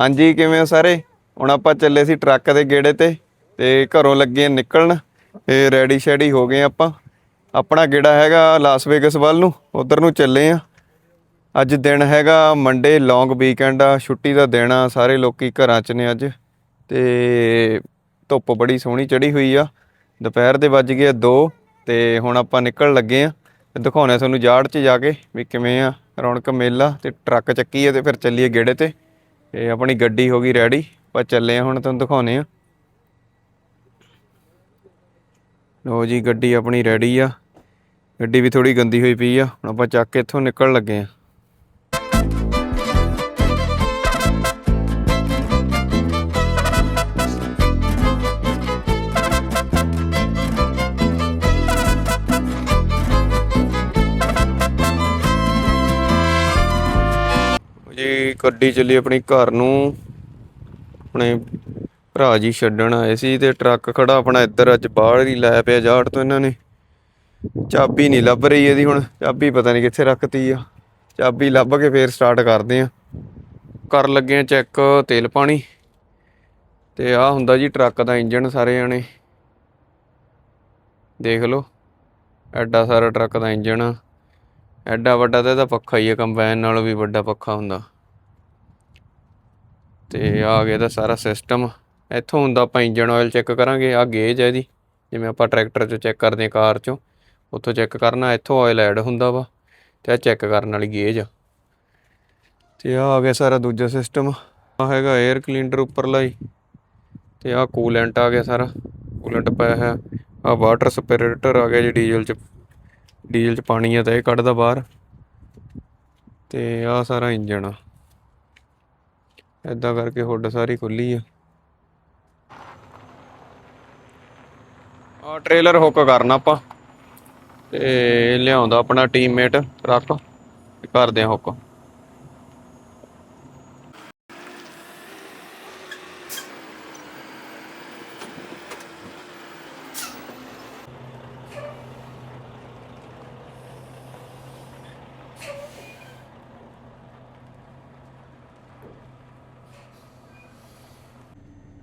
ਹਾਂਜੀ, ਕਿਵੇਂ ਹੋ ਸਾਰੇ? ਹੁਣ ਆਪਾਂ ਚੱਲੇ ਸੀ ਟਰੱਕ ਦੇ ਗੇੜੇ ਤੇ ਤੇ ਘਰੋਂ ਲੱਗੇ ਨਿਕਲਣ। ਤੇ ਰੈਡੀ ਸ਼ੈਡੀ ਹੋ ਗਏ ਆਪਾਂ। ਆਪਣਾ ਗੇੜਾ ਹੈਗਾ ਲਾਸ ਵੇਗਸ ਵੱਲ ਨੂੰ, ਉਧਰ ਨੂੰ ਚੱਲੇ ਆ ਅੱਜ ਦਿਨ ਹੈਗਾ ਮੰਡੇ ਲੌਂਗ ਵੀਕਐਂਡ ਆ, ਛੁੱਟੀ ਦਾ ਦਿਨ ਆ, ਸਾਰੇ ਲੋਕੀ ਘਰਾਂ 'ਚ ਨੇ ਅੱਜ। ਤੇ ਧੁੱਪ ਬੜੀ ਸੋਹਣੀ ਚੜੀ ਹੋਈ ਆ। ਦੁਪਹਿਰ ਦੇ ਵੱਜ ਗਏ 2 ਤੇ ਹੁਣ ਆਪਾਂ ਨਿਕਲ ਲੱਗੇ ਆ ਤੇ ਦਿਖਾਉਣੇ ਤੁਹਾਨੂੰ ਜਾੜ 'ਚ ਜਾ ਕੇ ਵੀ ਕਿਵੇਂ ਆ ਰੌਣਕ ਮੇਲਾ ਤੇ ਟਰੱਕ ਚੱਕੀ ਆ ਤੇ ਫਿਰ ਚੱਲੀਏ ਗੇੜੇ ਤੇ। ਇਹ ਆਪਣੀ ਗੱਡੀ ਹੋ ਗਈ ਰੈਡੀ ਆਪਾਂ ਚੱਲੇ ਆ ਹੁਣ ਤੁਹਾਨੂੰ ਦਿਖਾਉਨੇ ਆ ਲੋ ਜੀ, ਗੱਡੀ ਆਪਣੀ ਰੈਡੀ ਆ। ਗੱਡੀ ਵੀ ਥੋੜੀ ਗੰਦੀ ਹੋਈ ਪਈ ਆ, ਹੁਣ ਆਪਾਂ ਚੱਕ ਕੇ ਇੱਥੋਂ ਨਿਕਲਣ ਲੱਗੇ ਆ ਜੀ ਗੱਡੀ ਚੱਲੀ ਆਪਣੀ ਘਰ ਨੂੰ। ਆਪਣੇ ਭਰਾ ਜੀ ਛੱਡਣ ਆਏ ਸੀ ਤੇ ਟਰੱਕ ਖੜਾ ਆਪਣਾ ਇੱਧਰ ਅੱਜ ਬਾਹਰ ਹੀ ਲਾਇਆ ਪਿਆ ਜਾੜ ਤੋਂ ਇਹਨਾਂ ਨੇ। ਚਾਬੀ ਨਹੀਂ ਲੱਭ ਰਹੀ ਇਹਦੀ ਹੁਣ। ਚਾਬੀ ਪਤਾ ਨਹੀਂ ਕਿੱਥੇ ਰੱਖਤੀ ਆ। ਚਾਬੀ ਲੱਭ ਕੇ ਫੇਰ ਸਟਾਰਟ ਕਰਦੇ ਆ। ਕਰ ਲੱਗੇ ਆ ਚੈੱਕ ਤੇਲ ਪਾਣੀ। ਤੇ ਆ ਹੁੰਦਾ ਜੀ ਟਰੱਕ ਦਾ ਇੰਜਨ ਸਾਰੇ ਜਾਣੇ। ਦੇਖ ਲਓ, ਐਡਾ ਸਾਰਾ ਟਰੱਕ ਦਾ ਇੰਜਨ ਐਡਾ ਵੱਡਾ ਤਾਂ ਇਹਦਾ ਪੱਖਾ ਹੀ ਹੈ ਕੰਬਾਈਨ ਨਾਲੋਂ ਵੀ ਵੱਡਾ ਪੱਖਾ ਹੁੰਦਾ। ਤੇ ਆ ਗਿਆ ਇਹਦਾ ਸਾਰਾ ਸਿਸਟਮ ਇੱਥੋਂ ਹੁੰਦਾ ਆਪਾਂ ਇੰਜਨ ਆਇਲ ਚੈੱਕ ਕਰਾਂਗੇ ਆ ਗੇਜ ਹੈ ਇਹਦੀ। ਜਿਵੇਂ ਆਪਾਂ ਟਰੈਕਟਰ 'ਚੋਂ ਚੈੱਕ ਕਰਦੇ ਹਾਂ ਕਾਰ 'ਚੋਂ, ਉੱਥੋਂ ਚੈੱਕ ਕਰਨਾ, ਇੱਥੋਂ ਆਇਲ ਐਡ ਹੁੰਦਾ ਵਾ, ਤੇ ਆ ਚੈੱਕ ਕਰਨ ਵਾਲੀ ਗੇਜ ਆ। ਤੇ ਆ ਆ ਗਿਆ ਸਾਰਾ ਦੂਜਾ ਸਿਸਟਮ ਆ ਹੈਗਾ 에ਅਰ ਕਲੀਨਰ ਉੱਪਰਲਾ ਹੀ। ਤੇ ਆ ਕੂਲੈਂਟ ਆ ਗਿਆ ਸਾਰਾ। ਕੂਲੈਂਟ ਪਾਇਆ ਹੈ ਆ ਵਾਟਰ ਸਪਿਰਟਰ ਆ ਗਿਆ ਜੀ ਡੀਜ਼ਲ 'ਚ। ਡੀਜ਼ਲ 'ਚ ਪਾਣੀ ਆ ਤਾਂ ਇਹ ਕੱਢਦਾ ਬਾਹਰ। ਤੇ ਆ ਸਾਰਾ ਇੰਜਣ ਆ। ਐਦਾਂ ਕਰਕੇ ਹੁੱਡ ਸਾਰੀ ਖੁੱਲੀ ਆ। ਆ ਟ੍ਰੇਲਰ ਹੁੱਕ ਕਰਨਾ ਆਪਾਂ ਤੇ ਲਿਆਉਂਦਾ ਆਪਣਾ ਟੀਮਮੇਟ ਰੱਖ। ਕਰਦੇ ਆ ਹੁੱਕ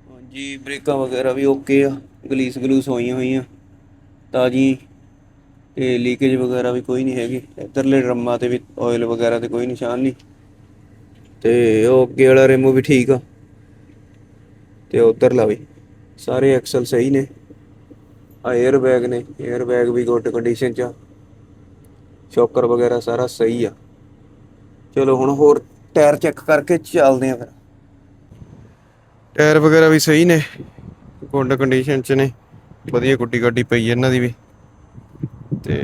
ਹਾਂਜੀ ਬ੍ਰੇਕਾਂ ਵਗੈਰਾ ਵੀ ਓਕੇ ਆ, ਗਲੀਸ ਗਲੂਸ ਹੋਈਆਂ ਹੋਈਆਂ। ਤਾਜੀ ਤੇ ਲੀਕੇਜ ਵਗੈਰਾ ਵੀ ਕੋਈ ਨਹੀਂ ਹੈਗੀ। ਇਧਰਲੇ ਡਰਮਾਂ ਤੇ ਵੀ ਆਇਲ ਵਗੈਰਾ ਤੇ ਕੋਈ ਨਿਸ਼ਾਨ ਨਹੀਂ। ਤੇ ਉਹ ਅੱਗੇ ਵਾਲਾ ਰਿਮੋ ਵੀ ਠੀਕ ਆ। ਤੇ ਉਧਰਲਾ ਵੀ। ਸਾਰੇ ਐਕਸਲ ਸਹੀ ਨੇ। ਆ 에ਅਰ ਬੈਗ ਨੇ। 에ਅਰ ਬੈਗ ਵੀ ਗੁੱਡ ਕੰਡੀਸ਼ਨ ਚ ਆ। ਸ਼ੌਕਰ ਵਗੈਰਾ ਸਾਰਾ ਸਹੀ ਆ। ਚਲੋ ਹੁਣ ਹੋਰ ਟਾਇਰ ਚੈੱਕ ਕਰਕੇ ਚੱਲਦੇ ਆ ਫਿਰ। ਟਾਇਰ ਵਗੈਰਾ ਵੀ ਸਹੀ ਨੇ ਗੁੱਡ ਕੰਡੀਸ਼ਨ ਚ ਨੇ ਵਧੀਆ ਗੁੱਡੀ ਗੱਡੀ ਪਈ ਇਹਨਾਂ ਦੀ ਵੀ। ਤੇ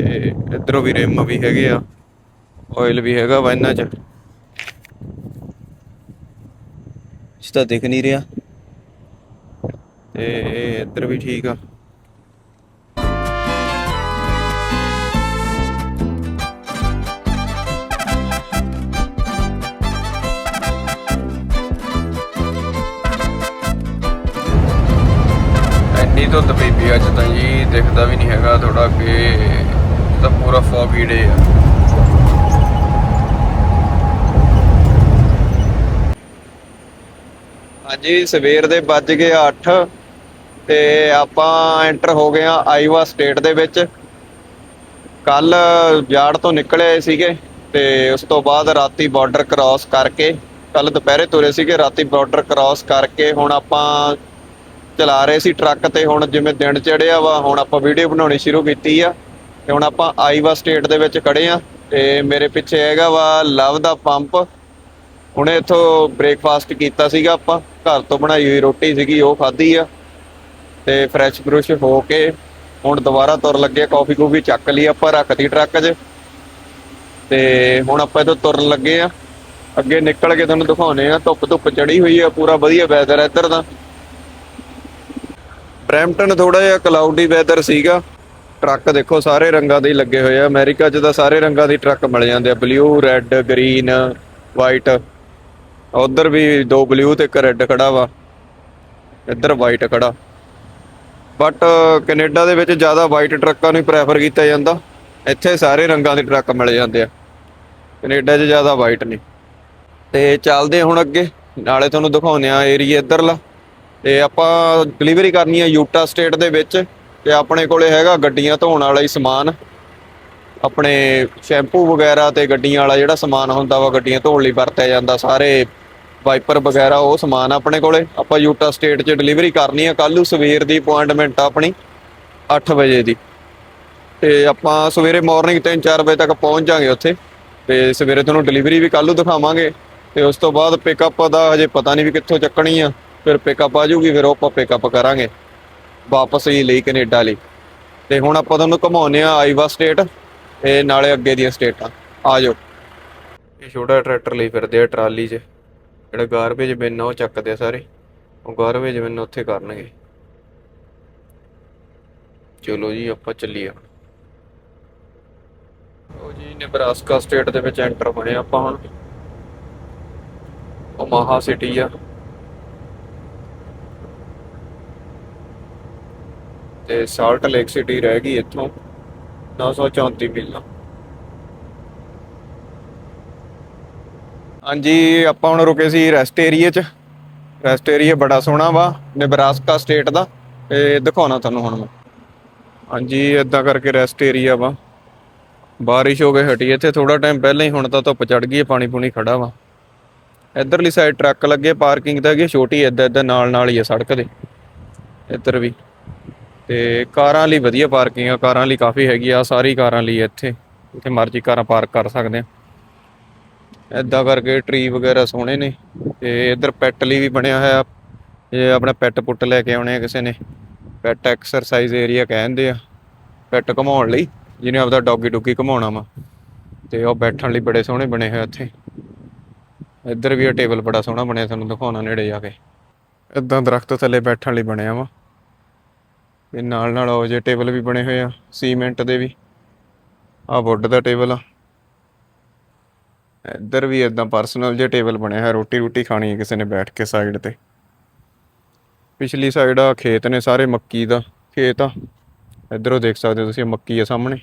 ਇਧਰੋਂ ਵੀ ਰਿਮ ਵੀ ਹੈਗੇ ਆ ਆਇਲ ਵੀ ਹੈਗਾ ਵਾ ਇਹਨਾਂ ਚ। ਇਸ ਤਾਂ ਦਿਖ ਨਹੀਂ ਰਿਹਾ। ਤੇ ਇੱਧਰ ਵੀ ਠੀਕ ਆ। ਧੁੰਦ ਪਈ ਪਈ ਅੱਜ ਤਾਂ ਜੀ ਦਿਖਦਾ ਵੀ ਨਹੀਂ ਹੈਗਾ ਥੋੜਾ ਕਿ ਤਾਂ ਪੂਰਾ ਫੌਗੀ ਡੇ ਆ। ਹਾਂਜੀ, ਸਵੇਰ ਦੇ ਵੱਜ ਗਏ 8 ਤੇ ਆਪਾਂ ਐਂਟਰ ਹੋ ਗਏ ਆ ਆਈਵਾ ਸਟੇਟ ਦੇ ਵਿੱਚ। ਕੱਲ ਜਾੜ ਤੋਂ ਨਿਕਲੇ ਸੀਗੇ ਤੇ ਉਸ ਤੋਂ ਬਾਅਦ ਰਾਤੀ ਬਾਰਡਰ ਕ੍ਰਾਸ ਕਰਕੇ ਕੱਲ ਦੁਪਹਿਰੇ ਤੁਰੇ ਸੀਗੇ, ਰਾਤੀ ਬਾਰਡਰ ਕ੍ਰਾਸ ਕਰਕੇ ਹੁਣ ਆਪਾਂ ਚਲਾ ਰਹੇ ਸੀ ਟਰੱਕ ਤੇ ਹੁਣ ਜਿਵੇਂ ਦਿਨ ਚੜਿਆ ਵਾ, ਹੁਣ ਆਪਾਂ ਵੀਡੀਓ ਬਣਾਉਣੀ ਸ਼ੁਰੂ ਕੀਤੀ ਆ। ਤੇ ਹੁਣ ਆਪਾਂ ਆਈਵਾ ਸਟੇਟ ਦੇ ਵਿੱਚ ਖੜੇ ਆ। ਤੇ ਮੇਰੇ ਪਿੱਛੇ ਹੈਗਾ ਵਾ ਲਵ ਦਾ ਪੰਪ। ਹੁਣੇ ਇੱਥੋਂ ਬ੍ਰੇਕਫਾਸਟ ਕੀਤਾ ਸੀਗਾ ਆਪਾਂ। ਘਰ ਤੋਂ ਬਣਾਈ ਹੋਈ ਰੋਟੀ ਸੀਗੀ, ਉਹ ਖਾਧੀ ਆ। ਤੇ ਫਰੈਸ਼ ਬਰੁਸ਼ ਹੋ ਕੇ ਹੁਣ ਦੁਬਾਰਾ ਤੁਰ ਲੱਗੇ, ਕਾਫੀ ਕੂਫੀ ਚੱਕ ਲਈ ਆਪਾਂ ਰੱਖਤੀ ਟਰੱਕ 'ਚ। ਤੇ ਹੁਣ ਆਪਾਂ ਇਥੋਂ ਤੁਰਨ ਲੱਗੇ ਆ। ਅੱਗੇ ਨਿਕਲ ਕੇ ਤੁਹਾਨੂੰ ਦਿਖਾਉਨੇ ਆ, ਧੁੱਪ ਧੁੱਪ ਚੜੀ ਹੋਈ ਆ, ਪੂਰਾ ਵਧੀਆ ਵੈਦਰ ਹੈ ਇੱਧਰ ਦਾ। ਬ੍ਰੈਂਪਟਨ ਥੋੜਾ ਜਿਹਾ ਕਲਾਉਡੀ ਵੈਦਰ ਸੀਗਾ। ਟਰੱਕ ਦੇਖੋ, ਸਾਰੇ ਰੰਗਾਂ ਦੇ ਲੱਗੇ ਹੋਏ ਆ। ਅਮਰੀਕਾ 'ਚ ਤਾਂ ਸਾਰੇ ਰੰਗਾਂ ਦੇ ਟਰੱਕ ਮਿਲ ਜਾਂਦੇ ਆ। ਬਲੂ ਰੈੱਡ ਗ੍ਰੀਨ ਵਾਈਟ ਉਧਰ ਵੀ ਦੋ ਬਲੂ ਤੇ ਇੱਕ ਰੈੱਡ ਖੜਾ ਵਾ। ਇੱਧਰ ਵਾਈਟ ਖੜਾ। ਬਟ ਕੈਨੇਡਾ ਦੇ ਵਿੱਚ ਜ਼ਿਆਦਾ ਵਾਈਟ ਟਰੱਕਾਂ ਨੂੰ ਪ੍ਰੈਫਰ ਕੀਤਾ ਜਾਂਦਾ। ਇੱਥੇ ਸਾਰੇ ਰੰਗਾਂ ਦੇ ਟਰੱਕ ਮਿਲ ਜਾਂਦੇ ਆ। ਕੈਨੇਡਾ 'ਚ ਜ਼ਿਆਦਾ ਵਾਈਟ ਨਹੀਂ। ਤੇ ਚੱਲਦੇ ਹੁਣ ਅੱਗੇ। ਨਾਲੇ ਤੁਹਾਨੂੰ ਦਿਖਾਉਂਦੇ ਆ ਏਰੀਆ ਇੱਧਰਲਾ। ਤੇ ਆਪਾਂ ਡਿਲੀਵਰੀ ਕਰਨੀ ਆ ਯੂਟਾ ਸਟੇਟ ਦੇ ਵਿੱਚ ਤੇ ਆਪਣੇ ਕੋਲੇ ਹੈਗਾ ਗੱਡੀਆਂ ਧੋਣ ਵਾਲਾ ਹੀ ਸਮਾਨ। ਆਪਣੇ ਸ਼ੈਂਪੂ ਵਗੈਰਾ ਤੇ ਗੱਡੀਆਂ ਵਾਲਾ ਜਿਹੜਾ ਸਮਾਨ ਹੁੰਦਾ ਵਾ ਗੱਡੀਆਂ ਧੋਣ ਲਈ ਵਰਤਿਆ ਜਾਂਦਾ, ਸਾਰੇ ਵਾਈਪਰ ਵਗੈਰਾ ਉਹ ਸਮਾਨ ਆਪਣੇ ਕੋਲੇ। ਆਪਾਂ ਯੂਟਾ ਸਟੇਟ 'ਚ ਡਿਲੀਵਰੀ ਕਰਨੀ ਆ ਕੱਲ ਨੂੰ ਸਵੇਰ ਦੀ ਅਪਾਇੰਟਮੈਂਟ ਆ ਆਪਣੀ 8 ਵਜੇ ਦੀ। ਤੇ ਆਪਾਂ ਸਵੇਰੇ ਮਾਰਨਿੰਗ 3-4 ਵਜੇ ਤੱਕ ਪਹੁੰਚ ਜਾਾਂਗੇ ਉੱਥੇ ਤੇ ਸਵੇਰੇ ਤੁਹਾਨੂੰ ਡਿਲੀਵਰੀ ਵੀ ਕੱਲ ਨੂੰ ਦਿਖਾਵਾਂਗੇ। ਤੇ ਉਸ ਤੋਂ ਬਾਅਦ ਪਿਕਅਪ ਦਾ ਹਜੇ ਪਤਾ ਨਹੀਂ ਵੀ ਕਿੱਥੋਂ ਚੱਕਣੀ ਆ। ਫਿਰ ਪਿਕਅਪ ਆ ਜੂਗੀ ਫਿਰ ਉਹ ਆਪਾਂ ਪਿਕਅਪ ਕਰਾਂਗੇ ਵਾਪਸ ਹੀ ਲਈ ਕੈਨੇਡਾ ਲਈ। ਤੇ ਹੁਣ ਆਪਾਂ ਤੁਹਾਨੂੰ ਘਮਾਉਨੇ ਆ ਆਈਵਾ ਸਟੇਟ ਤੇ ਨਾਲੇ ਅੱਗੇ ਦੀਆਂ ਸਟੇਟਾਂ ਆ ਜਾਓ। ਇਹ ਛੋਟਾ ਟਰੈਕਟਰ ਲਈ ਫਿਰਦੇ ਆ ਟਰਾਲੀ 'ਚ। ਜਿਹੜਾ ਗਾਰਬੇਜ ਬਿਨ ਆ ਉਹ ਚੱਕਦੇ ਆ ਸਾਰੇ। ਉਹ ਗਾਰਬੇਜ ਬਿਨ ਉੱਥੇ ਕਰਨਗੇ। ਚਲੋ ਜੀ, ਆਪਾਂ ਚੱਲੀਏ ਹੁਣ। ਉਹ ਜੀ ਨੇਬਰਾਸਕਾ ਸਟੇਟ ਦੇ ਵਿੱਚ ਐਂਟਰ ਹੋਏ ਆਪਾਂ ਹੁਣ। ਮਹਾ ਸਿਟੀ ਆ। ਤੇ ਸਾਲਟ ਲੇਕ ਸਿਟੀ ਰਹਿ ਗਈ ਇੱਥੋਂ 934 ਮੀਲ। ਹਾਂਜੀ, ਆਪਾਂ ਹੁਣ ਰੁਕੇ ਸੀ ਰੈਸਟ ਏਰੀਆ 'ਚ। ਰੈਸਟ ਏਰੀਆ ਬੜਾ ਸੋਹਣਾ ਵਾ ਨੇਬਰਾਸਕਾ ਸਟੇਟ ਦਾ। ਤੇ ਦਿਖਾਉਣਾ ਤੁਹਾਨੂੰ ਹੁਣ ਮੈਂ। ਹਾਂਜੀ ਇਦਾਂ ਕਰਕੇ ਰੈਸਟ ਏਰੀਆ ਵਾ। ਬਾਰਿਸ਼ ਹੋ ਕੇ ਹਟੀ, ਇੱਥੇ ਥੋੜਾ ਟਾਈਮ ਪਹਿਲਾਂ ਹੀ ਹੁਣ ਤਾਂ ਧੁੱਪ ਚੜ ਗਈ ਹੈ, ਪਾਣੀ ਪੂਣੀ ਖੜਾ ਵਾ। ਇਧਰਲੀ ਸਾਈਡ ਟਰੱਕ ਲੱਗੇ ਪਾਰਕਿੰਗ ਤਾਂ ਹੈਗੀ ਛੋਟੀ ਏਦਾਂ ਏਦਾਂ ਨਾਲ ਨਾਲ ਹੀ ਆ ਸੜਕ ਦੇ। ਇੱਧਰ ਵੀ। ਤੇ ਕਾਰਾਂ ਲਈ ਵਧੀਆ ਪਾਰਕਿੰਗ ਆ, ਕਾਰਾਂ ਲਈ ਕਾਫੀ ਹੈਗੀ ਆ ਸਾਰੀ ਕਾਰਾਂ ਲਈ ਇੱਥੇ। ਜਿੱਥੇ ਮਰਜ਼ੀ ਕਾਰਾਂ ਪਾਰਕ ਕਰ ਸਕਦੇ ਆ। ਏਦਾਂ ਕਰਕੇ ਟਰੀ ਵਗੈਰਾ ਸੋਹਣੇ ਨੇ ਤੇ ਇੱਧਰ ਪੈਟ ਲਈ ਵੀ ਬਣਿਆ ਹੋਇਆ। ਇਹ ਆਪਣਾ ਪੈਟ ਪੁੱਟ ਲੈ ਕੇ ਆਉਣੇ ਆ ਕਿਸੇ ਨੇ। ਪੈਟ ਐਕਸਰਸਾਈਜ਼ ਏਰੀਆ ਕਹਿੰਦੇ ਆ। ਪੈਟ ਘਮਾਉਣ ਲਈ, ਜਿਹਨੇ ਆਪਦਾ ਡੌਗੀ ਡੁੱਗੀ ਘਮਾਉਣਾ ਵਾ। ਤੇ ਉਹ ਬੈਠਣ ਲਈ ਬੜੇ ਸੋਹਣੇ ਬਣੇ ਹੋਏ ਇੱਥੇ। ਇੱਧਰ ਵੀ ਇਹ ਟੇਬਲ ਬੜਾ ਸੋਹਣਾ ਬਣਿਆ, ਤੁਹਾਨੂੰ ਦਿਖਾਉਣਾ ਨੇੜੇ ਜਾ ਕੇ। ਇਦਾਂ ਦਰਖਤ ਥੱਲੇ ਬੈਠਣ ਲਈ ਬਣਿਆ ਵਾ। ਤੇ ਨਾਲ ਨਾਲ ਉਹ ਜੇ ਟੇਬਲ ਵੀ ਬਣੇ ਹੋਏ ਆ, ਸੀਮੈਂਟ ਦੇ ਵੀ। ਆ ਵੁੱਡ ਦਾ ਟੇਬਲ ਆ। ਇੱਧਰ ਵੀ ਇਦਾਂ ਪਰਸਨਲ ਜੇ ਟੇਬਲ ਬਣਿਆ ਹੋਇਆ ਰੋਟੀ ਰੋਟੀ ਖਾਣੀ ਹੈ ਕਿਸੇ ਨੇ ਬੈਠ ਕੇ ਸਾਈਡ ਤੇ। ਪਿਛਲੀ ਸਾਈਡ ਆ ਖੇਤ ਨੇ ਸਾਰੇ ਮੱਕੀ ਦਾ ਖੇਤ ਆ। ਇੱਧਰੋਂ ਦੇਖ ਸਕਦੇ ਹੋ ਤੁਸੀਂ, ਮੱਕੀ ਆ ਸਾਹਮਣੇ।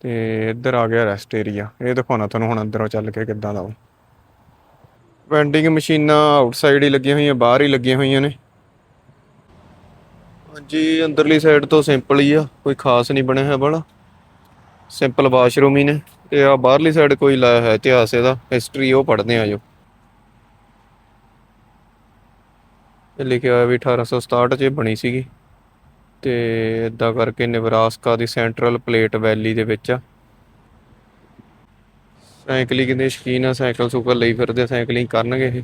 ਤੇ ਇੱਧਰ ਆ ਗਿਆ ਰੈਸਟ ਏਰੀਆ ਇਹ ਦਿਖਾਉਣਾ ਤੁਹਾਨੂੰ ਹੁਣ ਅੰਦਰੋਂ ਚੱਲ ਕੇ ਕਿੱਦਾਂ ਦਾ ਉਹ। ਵੈਂਡਿੰਗ ਮਸ਼ੀਨਾਂ ਆਊਟਸਾਈਡ ਹੀ ਲੱਗੀਆਂ ਹੋਈਆਂ, ਬਾਹਰ ਹੀ ਲੱਗੀਆਂ ਹੋਈਆਂ ਨੇ। ਹਾਂਜੀ ਅੰਦਰਲੀ ਸਾਈਡ ਤੋਂ ਸਿੰਪਲ ਹੀ ਆ ਕੋਈ ਖਾਸ ਨਹੀਂ ਬਣਿਆ ਹੋਇਆ ਬੜਾ। ਸਿੰਪਲ ਵਾਸ਼ਰੂਮ ਹੀ ਨੇ। ਤੇ ਆ ਬਾਹਰਲੀ ਸਾਈਡ ਕੋਈ ਲਾਇਆ ਹੈ ਇਤਿਹਾਸ ਇਹਦਾ ਹਿਸਟਰੀ ਉਹ ਪੜ੍ਹਦੇ ਆ ਜੋ। ਇਹ ਲਿਖਿਆ ਹੋਇਆ ਵੀ 1867 ਚ ਬਣੀ ਸੀਗੀ। ਤੇ ਇਦਾਂ ਕਰਕੇ ਨਿਵਰਾਸਕਾ ਦੀ ਸੈਂਟਰਲ ਪਲੇਟ ਵੈਲੀ ਦੇ ਵਿੱਚ ਆ। ਸਾਈਕਲਿੰਗ ਦੇ ਸ਼ੌਕੀਨ ਆ ਸਾਈਕਲ ਸੁਕਲ ਲਈ ਫਿਰਦੇ ਆ, ਸਾਈਕਲਿੰਗ ਕਰਨਗੇ ਇਹ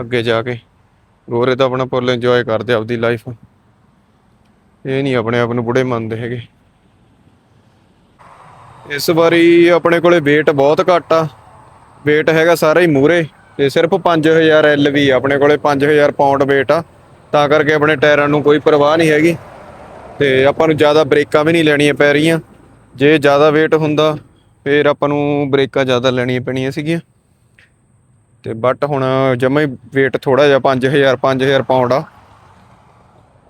ਅੱਗੇ ਜਾ ਕੇ। ਗੋਰੇ ਤਾਂ ਆਪਣਾ ਫੁੱਲ ਇੰਜੋਏ ਕਰਦੇ ਆਪਦੀ ਲਾਈਫ ਇਹ ਨਹੀਂ ਆਪਣੇ ਆਪ ਨੂੰ ਬੁੜੇ ਮੰਨਦੇ ਹੈਗੇ। ਇਸ ਵਾਰੀ ਆਪਣੇ ਕੋਲੇ weight ਬਹੁਤ ਘੱਟ ਆ। weight ਹੈਗਾ ਸਾਰਾ ਹੀ ਮੂਰੇ ਤੇ ਸਿਰਫ 5000 ਐਲਵੀ ਆਪਣੇ ਕੋਲੇ 5000 ਪਾਉਂਡ weight ਆ। ਤਾਂ ਕਰਕੇ ਆਪਣੇ ਟਾਇਰਾਂ ਨੂੰ ਕੋਈ ਪਰਵਾਹ ਨਹੀਂ ਹੈਗੀ। ਤੇ ਆਪਾਂ ਨੂੰ ਜ਼ਿਆਦਾ ਬ੍ਰੇਕਾਂ ਵੀ ਨਹੀਂ ਲੈਣੀਆਂ ਪੈ ਰਹੀਆਂ। ਜੇ ਜ਼ਿਆਦਾ weight ਹੁੰਦਾ, ਫਿਰ ਆਪਾਂ ਨੂੰ ਬ੍ਰੇਕਾਂ ਜ਼ਿਆਦਾ ਲੈਣੀਆਂ ਪੈਣੀਆਂ ਸੀਗੀਆਂ। ਤੇ ਬਟ ਹੁਣ ਜਮਾ ਹੀ weight ਥੋੜਾ ਜਿਹਾ 5000 5000 ਪਾਉਂਡ ਆ।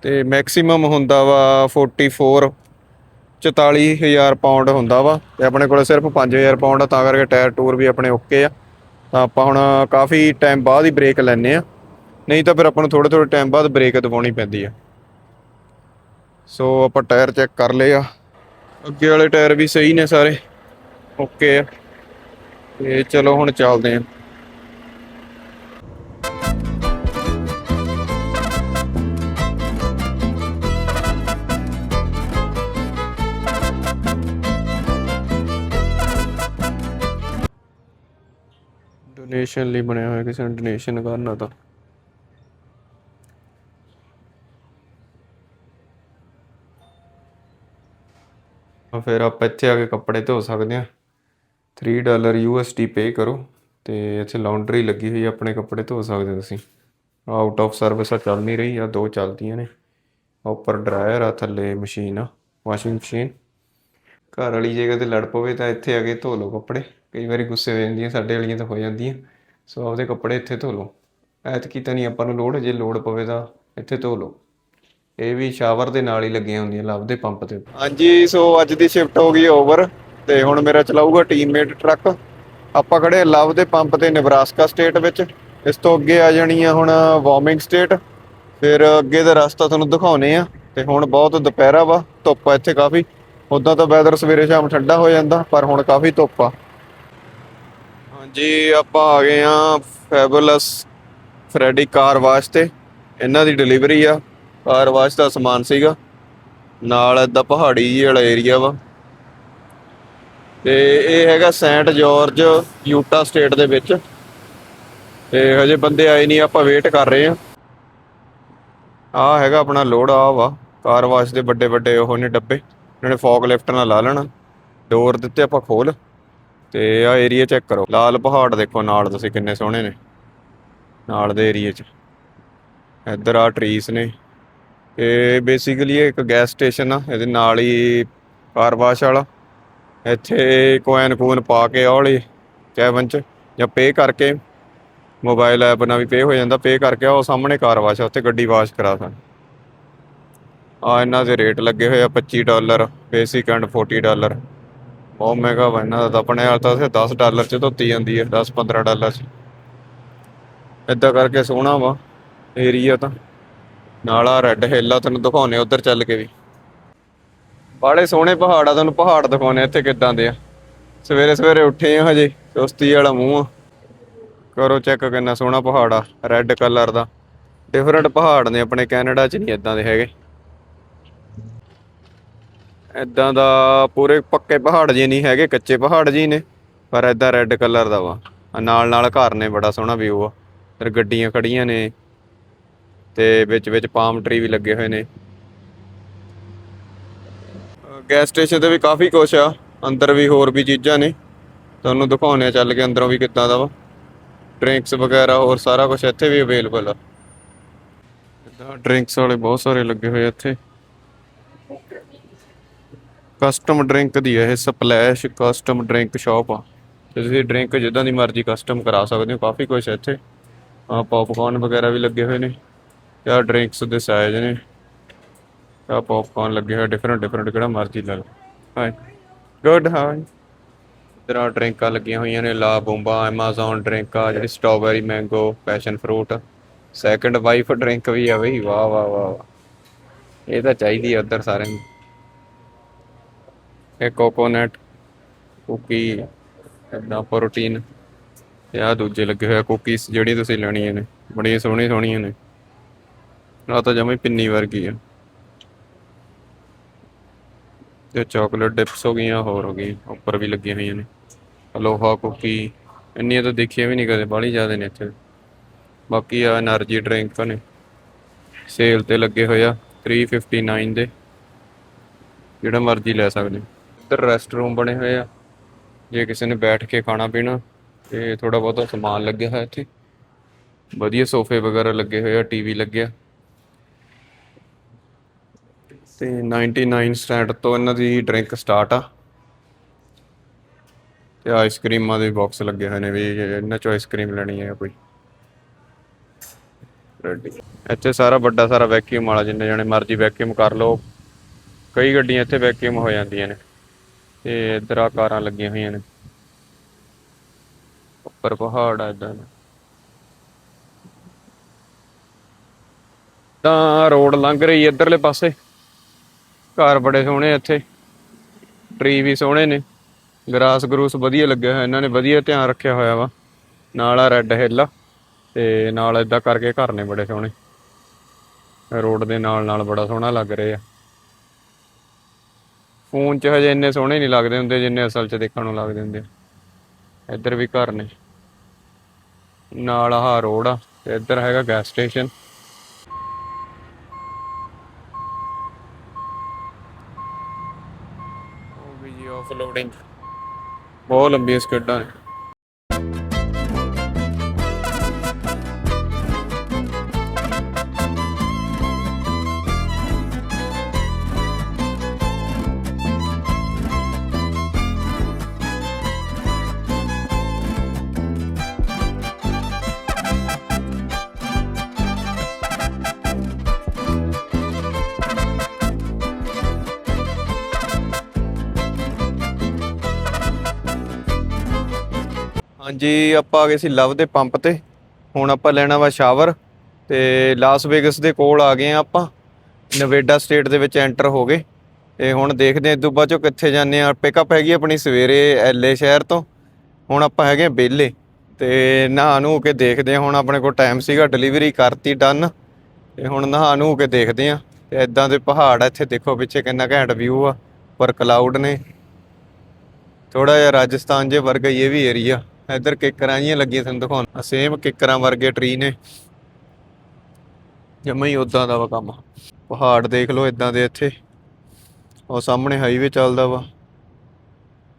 ਤੇ ਮੈਕਸਿਮਮ ਹੁੰਦਾ ਵਾ 44 44000 ਪਾਉਂਡ ਹੁੰਦਾ ਵਾ ਤੇ ਆਪਣੇ ਕੋਲ ਸਿਰਫ 5000 ਪਾਉਂਡ ਆ, ਤਾਂ ਕਰਕੇ ਟਾਇਰ ਟੂਰ ਵੀ ਆਪਣੇ ਓਕੇ ਆ। ਤਾਂ ਆਪਾਂ ਹੁਣ ਕਾਫੀ ਟਾਈਮ ਬਾਅਦ ਹੀ ਬ੍ਰੇਕ ਲੈਣੇ ਆ। ਨਹੀਂ ਤਾਂ ਫਿਰ ਆਪਾਂ ਨੂੰ ਥੋੜੇ ਥੋੜੇ ਟਾਈਮ ਬਾਅਦ ਬ੍ਰੇਕ ਦਬਾਉਣੀ ਪੈਂਦੀ ਆ। ਸੋ ਆਪਾਂ ਟਾਇਰ ਚੈੱਕ ਕਰ ਲਏ ਆ। ਅੱਗੇ ਵਾਲੇ ਟਾਇਰ ਵੀ ਸਹੀ ਨੇ ਸਾਰੇ ਓਕੇ ਆ। ਤੇ ਚਲੋ ਹੁਣ ਚੱਲਦੇ ਆ। ਡੋਨੇਸ਼ਨ ਲਈ ਬਣਿਆ ਹੋਇਆ ਕਿਸੇ ਨੇ ਡੋਨੇਸ਼ਨ ਕਰਨਾ ਤਾਂ। ਫਿਰ ਆਪਾਂ ਇੱਥੇ ਆ ਕੇ ਕੱਪੜੇ ਧੋ ਸਕਦੇ ਆ 3 ਡਾਲਰ ਯੂਐਸਡੀ ਪੇ ਕਰੋ ਤੇ ਇੱਥੇ ਲਾਉਂਡਰੀ ਲੱਗੀ ਹੋਈ ਆਪਣੇ ਕੱਪੜੇ ਧੋ ਸਕਦੇ ਹੋ ਤੁਸੀਂ। ਆਊਟ ਆਫ ਸਰਵਿਸ ਆ, ਚੱਲ ਨਹੀਂ ਰਹੀ ਆ, ਦੋ ਚੱਲਦੀਆਂ ਨੇ। ਉੱਪਰ ਡਰਾਇਰ ਆ, ਥੱਲੇ ਮਸ਼ੀਨ ਆ ਵਾਸ਼ਿੰਗ ਮਸ਼ੀਨ ਘਰ ਵਾਲੀ ਜਗ੍ਹਾ ਤੇ ਲੜ ਪਵੇ ਤਾਂ ਇੱਥੇ ਆ ਕੇ ਧੋ ਲਓ ਕੱਪੜੇ। ਕਈ ਵਾਰੀ ਗੁੱਸੇ ਹੋ ਜਾਂਦੀਆਂ, ਸਾਡੇ ਵਾਲੀਆਂ ਤਾਂ ਹੋ ਜਾਂਦੀਆਂ। ਸੋ ਆਪਦੇ ਕੱਪੜੇ ਇੱਥੇ ਧੋ ਲਓ। ਐਤਕੀ ਤਾਂ ਨਹੀਂ ਆਪਾਂ ਨੂੰ ਲੋੜ, ਜੇ ਲੋੜ ਪਵੇ ਤਾਂ ਇੱਥੇ ਧੋ ਲਓ। ਇਹ ਵੀ ਸ਼ਾਵਰ ਦੇ ਨਾਲ ਹੀ ਲੱਗੀਆਂ ਹੁੰਦੀਆਂ ਲਵ ਦੇ ਪੰਪ ਤੇ ਹਾਂਜੀ, ਸੋ ਅੱਜ ਦੀ ਸ਼ਿਫਟ ਹੋ ਗਈ ਓਵਰ ਤੇ ਹੁਣ ਮੇਰਾ ਚਲਾਊਗਾ ਟੀਮਮੇਟ ਟਰੱਕ ਆਪਾਂ ਖੜੇ ਆ ਲਵ ਦੇ ਪੰਪ ਤੇ ਨੇਬਰਾਸਕਾ ਸਟੇਟ ਵਿੱਚ। ਇਸ ਤੋਂ ਅੱਗੇ ਆ ਜਾਣੀ ਆ ਹੁਣ ਵਾਰਮਿੰਗ ਸਟੇਟ ਫਿਰ ਅੱਗੇ ਦਾ ਰਸਤਾ ਤੁਹਾਨੂੰ ਦਿਖਾਉਨੇ ਆ। ਤੇ ਹੁਣ ਬਹੁਤ ਦੁਪਹਿਰਾ ਵਾ, ਧੁੱਪ ਆ ਇੱਥੇ ਕਾਫੀ। ਉਦਾਂ ਤਾਂ ਵੈਦਰ ਸਵੇਰੇ ਸ਼ਾਮ ਠੰਡਾ ਹੋ ਜਾਂਦਾ, ਪਰ ਹੁਣ ਕਾਫੀ ਧੁੱਪ ਆ। ਜੀ, ਆਪਾਂ ਆ ਗਏ ਆ ਫੈਬੂਲਸ ਫਰੈਡੀ ਕਾਰ ਵਾਸ਼ ਤੇ। ਇਹਨਾਂ ਦੀ ਡਿਲੀਵਰੀ ਆ। ਕਾਰ ਵਾਸ਼ ਦਾ ਸਮਾਨ ਸੀਗਾ। ਨਾਲ ਏਦਾਂ ਪਹਾੜੀ ਜਿਹੀ ਵਾਲਾ ਏਰੀਆ ਵਾ। ਤੇ ਇਹ ਹੈਗਾ ਸੈਂਟ ਜਾਰਜ ਯੂਟਾ ਸਟੇਟ ਦੇ ਵਿੱਚ। ਤੇ ਹਜੇ ਬੰਦੇ ਆਏ ਨਹੀਂ, ਆਪਾਂ ਵੇਟ ਕਰ ਰਹੇ ਆ ਆ ਹੈਗਾ ਆਪਣਾ ਲੋਡ ਆ ਵਾ। ਕਾਰ ਵਾਸ਼ ਦੇ ਵੱਡੇ ਵੱਡੇ ਉਹ ਨੇ ਡੱਬੇ। ਇਹਨਾਂ ਨੇ ਫੌਗ ਲਿਫਟ ਨਾਲ ਲਾ ਲੈਣਾ। ਡੋਰ ਦਿੱਤੇ ਆਪਾਂ ਖੋਲ। ਤੇ ਆ ਏਰੀਆ ਚੈੱਕ ਕਰੋ। ਲਾਲ ਪਹਾੜ ਦੇਖੋ, ਨਾਲ ਤੁਸੀਂ ਕਿੰਨੇ ਸੋਹਣੇ ਨੇ। ਨਾਲ ਦੇ ਏਰੀਆ 'ਚ। ਇੱਧਰ ਆ ਟਰੀਸ ਨੇ। ਇਹ ਬੇਸਿਕਲੀ ਇੱਕ ਗੈਸ ਸਟੇਸ਼ਨ ਆ, ਇਹਦੇ ਨਾਲ ਹੀ ਕਾਰ ਵਾਸ਼ ਵਾਲਾ। ਇੱਥੇ ਕੋਇਨ ਕੂਨ ਪਾ ਕੇ ਔਲੇ ਕੈਬਨ 'ਚ, ਜਾਂ ਪੇ ਕਰਕੇ। ਮੋਬਾਈਲ ਐਪ ਨਾਲ ਵੀ ਪੇ ਹੋ ਜਾਂਦਾ। ਪੇ ਕਰਕੇ ਉਹ ਸਾਹਮਣੇ ਕਾਰ ਵਾਸ਼ ਆ, ਉੱਥੇ ਗੱਡੀ ਵਾਸ਼ ਕਰਾ ਸਕਦੇ। ਆ ਇਹਨਾਂ ਦੇ ਰੇਟ ਲੱਗੇ ਹੋਏ ਆ 25 ਡਾਲਰ ਬੇਸਿਕ ਐਂਡ 40 ਡਾਲਰ ਬਹੁਤ ਮਹਿੰਗਾ ਵਾ ਇਹਨਾਂ ਦਾ ਤਾਂ ਆਪਣੇ ਹਾਲ ਤਾਂ ਇੱਥੇ 10 ਡਾਲਰ ਚ ਧੋਤੀ ਜਾਂਦੀ ਹੈ 10 15 ਡਾਲਰ ਚ। ਏਦਾਂ ਕਰਕੇ ਸੋਹਣਾ ਵਾ ਏਰੀਆ ਤਾਂ। ਨਾਲਾ ਰੈੱਡ ਹਿੱਲ ਆ, ਤੈਨੂੰ ਦਿਖਾਉਣੇ ਉਧਰ ਚੱਲ ਕੇ ਵੀ। ਬਾੜੇ ਸੋਹਣੇ ਪਹਾੜ ਆ ਤੁਹਾਨੂੰ ਪਹਾੜ ਦਿਖਾਉਣੇ ਇੱਥੇ ਕਿੱਦਾਂ ਦੇ ਆ। ਸਵੇਰੇ ਸਵੇਰੇ ਉੱਠੇ ਆ ਹਜੇ, ਸੁਸਤੀ ਵਾਲਾ ਮੂੰਹ ਆ। ਕਰੋ ਚੈੱਕ ਕਿੰਨਾ ਸੋਹਣਾ ਪਹਾੜ ਆ ਰੈੱਡ ਕਲਰ ਦਾ। ਡਿਫਰੈਂਟ ਪਹਾੜ ਨੇ ਆਪਣੇ ਕੈਨੇਡਾ ਚ ਨਹੀਂ ਇਦਾਂ ਦੇ ਹੈਗੇ। ਇਦਾਂ ਦਾ ਪੂਰੇ ਪੱਕੇ ਪਹਾੜ ਜੀ ਨਹੀਂ ਹੈਗੇ, ਕੱਚੇ ਪਹਾੜ ਜੀ ਨੇ, ਪਰ ਇਦਾਂ ਰੈੱਡ ਕਲਰ ਦਾ ਵਾ। ਨਾਲ ਨਾਲ ਘਰ ਨੇ, ਬੜਾ ਸੋਹਣਾ ਵਿਊ ਆ। ਫਿਰ ਗੱਡੀਆਂ ਖੜੀਆਂ ਨੇ ਤੇ ਵਿੱਚ ਵਿੱਚ ਪਾਮ ਟਰੀ ਵੀ ਲੱਗੇ ਹੋਏ ਨੇ। ਗੈਸ ਸਟੇਸ਼ਨ ਤੇ ਵੀ ਕਾਫੀ ਕੁਛ ਆ, ਅੰਦਰ ਵੀ ਹੋਰ ਵੀ ਚੀਜ਼ਾਂ ਨੇ। ਤੁਹਾਨੂੰ ਦਿਖਾਉਣੇ ਆ ਚੱਲ ਕੇ ਅੰਦਰੋਂ ਵੀ ਕਿੱਦਾਂ ਦਾ ਵਾ। ਡਰਿੰਕਸ ਵਗੈਰਾ ਹੋਰ ਸਾਰਾ ਕੁਝ ਇੱਥੇ ਵੀ ਅਵੇਲੇਬਲ ਆ। ਡਰਿੰਕਸ ਵਾਲੇ ਬਹੁਤ ਸਾਰੇ ਲੱਗੇ ਹੋਏ ਇੱਥੇ। ਕਸਟਮ ਡਰਿੰਕ ਦੀ ਹੈ ਇਹ ਸਪਲੈਸ਼ ਕਸਟਮ ਡਰਿੰਕ ਸ਼ਾਪ ਆ। ਤੁਸੀਂ ਡਰਿੰਕ ਜਿੱਦਾਂ ਦੀ ਮਰਜ਼ੀ ਕਸਟਮ ਕਰਾ ਸਕਦੇ ਹੋ, ਕਾਫੀ ਕੁਝ ਹੈ ਇੱਥੇ। ਆ ਪੌਪਕਾਰਨ ਵਗੈਰਾ ਵੀ ਲੱਗੇ ਹੋਏ ਨੇ ਤੇ ਡਰਿੰਕਸ ਦੇ ਸਾਈਜ਼ ਨੇ। ਆ ਪੌਪਕਾਰਨ ਲੱਗੇ ਹੋਏ ਡਿਫਰੈਂਟ ਡਿਫਰੈਂਟ ਕਿਹੜਾ ਮਰਜ਼ੀ ਲੈ ਲਓ। ਹਾਈ ਗੁੱਡ ਹਾਈ ਤਰ੍ਹਾਂ ਡਰਿੰਕਾਂ ਲੱਗੀਆਂ ਹੋਈਆਂ ਨੇ ਲਾ ਬੋਂਬਾ ਐਮਾਜ਼ਨ ਡਰਿੰਕ ਆ, ਜਿਹੜੀ strawberry mango passion fruit second wife drink ਵੀ ਆ ਬਈ, ਵਾਹ ਵਾਹ ਵਾਹ ਵਾਹ। ਇਹ ਤਾਂ ਚਾਹੀਦੀ ਆ ਉਧਰ ਸਾਰਿਆਂ ਨੂੰ। ਇਹ ਕੋਕੋਨਟ, ਕੁਕੀ ਇਦਾਂ ਪ੍ਰੋਟੀਨ ਤੇ ਆ ਦੂਜੇ ਲੱਗੇ ਹੋਇਆ ਕੁਕੀਸ ਜਿਹੜੀ ਤੁਸੀਂ ਲੈਣੀਆਂ ਨੇ ਬੜੀ ਸੋਹਣੀ ਸੋਹਣੀਆਂ ਨੇ। ਆ ਤਾਂ ਜਮੇ ਪਿੰਨੀ ਵਰਗੀ ਆ। ਤੇ ਚਾਕਲੇਟ ਡਿਪਸ ਹੋ ਗਈਆਂ, ਹੋਰ ਹੋ ਗਈਆਂ, ਉੱਪਰ ਵੀ ਲੱਗੀਆਂ ਹੋਈਆਂ ਨੇ। ਅਲੋਹਾ ਕੁਕੀ, ਇੰਨੀਆਂ ਤਾਂ ਦੇਖੀਆਂ ਵੀ ਨਹੀਂ ਕਦੇ, ਬਾਹਲੀ ਜ਼ਿਆਦਾ ਨੇ ਇੱਥੇ। ਬਾਕੀ ਆ એનર્ਜੀ ਡਰਿੰਕ ਨੇ। ਸੇਲ ਤੇ ਲੱਗੇ ਹੋਇਆ 359 ਦੇ। ਜਿਹੜਾ ਮਰਜ਼ੀ ਲੈ ਸਕਦੇ। ਇੱਧਰ ਰੈਸਟ ਰੂਮ ਬਣੇ ਹੋਏ ਆ। ਜੇ ਕਿਸੇ ਨੇ ਬੈਠ ਕੇ ਖਾਣਾ ਪੀਣਾ, ਤੇ ਥੋੜਾ ਬਹੁਤਾ ਸਮਾਨ ਲੱਗਿਆ ਹੋਇਆ ਇੱਥੇ। ਵਧੀਆ ਸੋਫੇ ਵਗੈਰਾ ਲੱਗੇ ਹੋਏ ਆ, ਟੀਵੀ ਲੱਗਿਆ। ਤੇ 99 ਸਟੈਂਡ ਤੋਂ ਇਹਨਾਂ ਦੀ ਡਰਿੰਕ ਸਟਾਰਟ ਆ। ਤੇ ਆਈਸਕ੍ਰੀਮਾਂ ਦੇ ਬਾਕਸ ਲੱਗੇ ਹੋਏ ਨੇ ਵੀ, ਇਹਨਾਂ ਚੋਂ ਆਈਸਕ੍ਰੀਮ ਲੈਣੀ ਹੈ ਕੋਈ। ਰੈਡੀ ਇੱਥੇ ਸਾਰਾ ਵੱਡਾ ਸਾਰਾ ਵੈਕਿਊਮ ਵਾਲਾ, ਜਿੰਨੇ ਜਣੇ ਮਰਜ਼ੀ ਵੈਕਿਊਮ ਕਰ ਲਓ। ਕਈ ਗੱਡੀਆਂ ਇੱਥੇ ਵੈਕਿਊਮ ਹੋ ਜਾਂਦੀਆਂ ਨੇ। ਤੇ ਇੱਧਰ ਆ ਕਾਰਾਂ ਲੱਗੀਆਂ ਹੋਈਆਂ ਨੇ। ਉੱਪਰ ਪਹਾੜ ਆ ਇਦਾਂ ਤਾਂ ਰੋਡ ਲੰਘ ਰਹੀ ਇੱਧਰਲੇ ਪਾਸੇ। ਘਰ ਬੜੇ ਸੋਹਣੇ ਇੱਥੇ। ਟਰੀ ਵੀ ਸੋਹਣੇ ਨੇ। ਗਰਾਸ ਗਰੂਸ ਵਧੀਆ ਲੱਗਿਆ ਹੋਇਆ। ਇਹਨਾਂ ਨੇ ਵਧੀਆ ਧਿਆਨ ਰੱਖਿਆ ਹੋਇਆ ਵਾ। ਨਾਲ ਆ ਰੈੱਡ ਹਿੱਲ ਆ। ਤੇ ਨਾਲ ਇਦਾਂ ਕਰਕੇ ਘਰ ਨੇ ਬੜੇ ਸੋਹਣੇ। ਰੋਡ ਦੇ ਨਾਲ ਨਾਲ ਬੜਾ ਸੋਹਣਾ ਲੱਗ ਰਿਹਾ ਆ। ਫੋਨ 'ਚ ਹਜੇ ਇੰਨੇ ਸੋਹਣੇ ਨਹੀਂ ਲੱਗਦੇ ਹੁੰਦੇ ਜਿੰਨੇ ਅਸਲ 'ਚ ਦੇਖਣ ਨੂੰ ਲੱਗਦੇ ਹੁੰਦੇ। ਇੱਧਰ ਵੀ ਘਰ ਨੇ। ਨਾਲ ਆਹ ਰੋਡ ਆ ਤੇ ਇੱਧਰ ਹੈਗਾ ਗੈਸ ਸਟੇਸ਼ਨ ਹੋ ਗਈ ਜੀ ਆਫਲੋਡਿੰਗ ਬਹੁਤ ਲੰਬੀਆਂ ਸਕੱਡਾਂ ਨੇ। ਹਾਂਜੀ, ਆਪਾਂ ਆ ਗਏ ਸੀ ਲਵ ਦੇ ਪੰਪ ਤੇ। ਹੁਣ ਆਪਾਂ ਲੈਣਾ ਵਾ ਸ਼ਾਵਰ ਤੇ ਲਾਸ ਵੇਗਸ ਦੇ ਕੋਲ ਆ ਗਏ ਆ ਆਪਾਂ। ਨਵੇਡਾ ਸਟੇਟ ਦੇ ਵਿੱਚ ਐਂਟਰ ਹੋ ਗਏ। ਤੇ ਹੁਣ ਦੇਖਦੇ ਹਾਂ, ਇਦੋਂ ਬਾਅਦ ਚੋਂ ਕਿੱਥੇ ਜਾਂਦੇ ਆ ਪਿਕਅਪ ਹੈਗੀ ਆਪਣੀ ਸਵੇਰੇ ਐਲਏ ਸ਼ਹਿਰ ਤੋਂ। ਹੁਣ ਆਪਾਂ ਹੈਗੇ ਆ ਵਿਹਲੇ। ਤੇ ਨਹਾ ਨੂੰ ਕੇ ਦੇਖਦੇ ਆ ਹੁਣ ਆਪਣੇ ਕੋਲ ਟਾਈਮ ਸੀਗਾ, ਡਿਲੀਵਰੀ ਕਰਤੀ, ਡਨ। ਤੇ ਹੁਣ ਨਹਾ ਨੂੰ ਕੇ ਦੇਖਦੇ ਆ ਤੇ ਇਦਾਂ ਦੇ ਪਹਾੜ ਇੱਥੇ ਦੇਖੋ ਪਿੱਛੇ ਕਿੰਨਾ ਘੈਂਟ ਵਿਊ ਆ। ਪਰ ਕਲਾਊਡ ਨੇ। ਥੋੜਾ ਜਿਹਾ ਰਾਜਸਥਾਨ ਜੇ ਵਰਗਾ ਹੀ ਇਹ ਵੀ ਏਰੀਆ ਇੱਧਰ ਕਿੱਕਰਾਂ ਜੀਆਂ ਲੱਗੀਆਂ ਤੁਹਾਨੂੰ ਦਿਖਾਉਣ। ਸੇਮ ਕਿੱਕਰਾਂ ਵਰਗੇ ਟਰੀ ਨੇ। ਜਮਾ ਹੀ ਉਦਾਂ ਦਾ ਵਾ ਕੰਮ। ਪਹਾੜ ਦੇਖ ਲਓ ਇਦਾਂ ਦੇ ਇੱਥੇ। ਉਹ ਸਾਹਮਣੇ ਹਾਈਵੇ ਚੱਲਦਾ ਵਾ।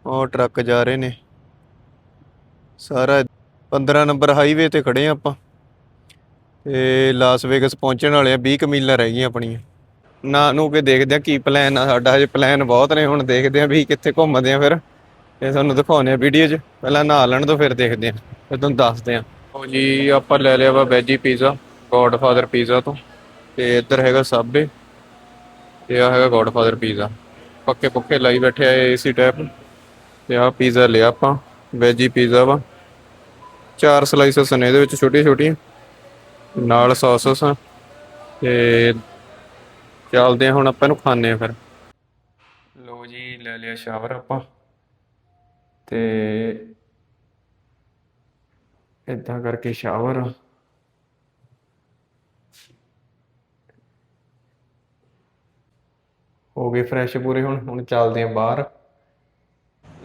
ਉਹ ਟਰੱਕ ਜਾ ਰਹੇ ਨੇ। ਸਾਰਾ 15 ਨੰਬਰ ਹਾਈਵੇ ਤੇ ਖੜੇ ਆ ਆਪਾਂ। ਤੇ ਲਾਸ ਵੇਗਸ ਪਹੁੰਚਣ ਵਾਲੇ ਆ 20 ਕੁ ਮੀਲਾਂ ਰਹਿ ਗਈਆਂ ਆਪਣੀਆਂ। ਨਾ, ਨੂੰ ਕੇ ਦੇਖਦੇ ਆ ਕੀ ਪਲਾਨ ਆ। ਸਾਡਾ ਹਜੇ ਪਲਾਨ ਬਹੁਤ ਨੇ, ਹੁਣ ਦੇਖਦੇ ਆ ਵੀ ਕਿੱਥੇ ਘੁੰਮਦੇ ਆ ਫਿਰ। ਇਹ ਤੁਹਾਨੂੰ ਦਿਖਾਉਂਦੇ ਆ ਵੀਡੀਓ 'ਚ। ਪਹਿਲਾਂ ਨਹਾ ਲੈਣ ਤੋਂ ਫਿਰ ਦੇਖਦੇ ਆ ਫਿਰ ਤੁਹਾਨੂੰ ਦੱਸਦੇ ਆ ਉਹ ਜੀ ਆਪਾਂ ਲੈ ਲਿਆ ਵਾ ਵੈਜੀ ਪੀਜ਼ਾ ਗੋਡਫਾਦਰ ਪੀਜ਼ਾ ਤੋਂ। ਤੇ ਇੱਧਰ ਹੈਗਾ ਸਾਬੇ ਤੇ ਆ ਹੈਗਾ ਗੋਡਫਾਦਰ ਪੀਜ਼ਾ ਪੱਕੇ ਪੁੱਕੇ ਲਾਈ ਬੈਠੇ ਆ ਏਸੀ ਟੈਪ ਤੇ ਆ ਪੀਜ਼ਾ ਲਿਆ ਆਪਾਂ ਵੈਜੀ ਪੀਜ਼ਾ ਵਾ। ਚਾਰ ਸਲਾਈਸਸ ਨੇ ਇਹਦੇ ਵਿੱਚ ਛੋਟੀਆਂ ਛੋਟੀਆਂ। ਨਾਲ ਸੌਸਸ ਆ। ਤੇ ਚੱਲਦੇ ਆ ਹੁਣ ਆਪਾਂ ਇਹਨੂੰ ਖਾਣੇ ਆ ਫਿਰ। ਲੋ ਜੀ ਲੈ ਲਿਆ ਸ਼ਾਵਰ ਆਪਾਂ। ਤੇ ਇਦਾਂ ਕਰਕੇ ਸ਼ਾਵਰ ਹੋ ਗਏ ਫਰੈਸ਼ ਪੂਰੇ ਹੁਣ ਹੁਣ ਚੱਲਦੇ ਆ ਬਾਹਰ।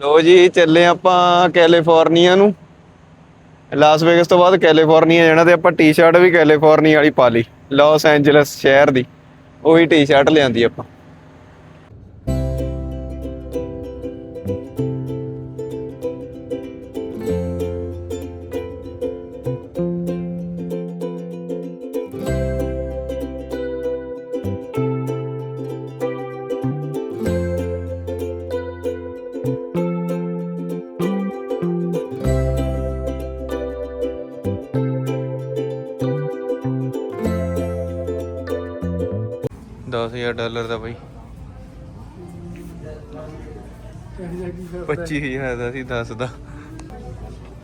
ਲੋ ਜੀ, ਚੱਲੇ ਆਪਾਂ ਕੈਲੀਫੋਰਨੀਆ ਨੂੰ। ਲਾਸ ਵੇਗਸ ਤੋਂ ਬਾਅਦ ਕੈਲੀਫੋਰਨੀਆ ਜਾਣਾ ਤੇ ਆਪਾਂ ਟੀ-ਸ਼ਰਟ ਵੀ ਕੈਲੀਫੋਰਨੀਆ ਵਾਲੀ ਪਾ ਲਈ। ਲਾਸ ਐਂਜਲਸ ਸ਼ਹਿਰ ਦੀ। ਉਹੀ ਟੀ-ਸ਼ਰਟ ਲਿਆਂਦੀ ਆਪਾਂ। 25000 ਦਾ ਸੀ 10 ਦਾ।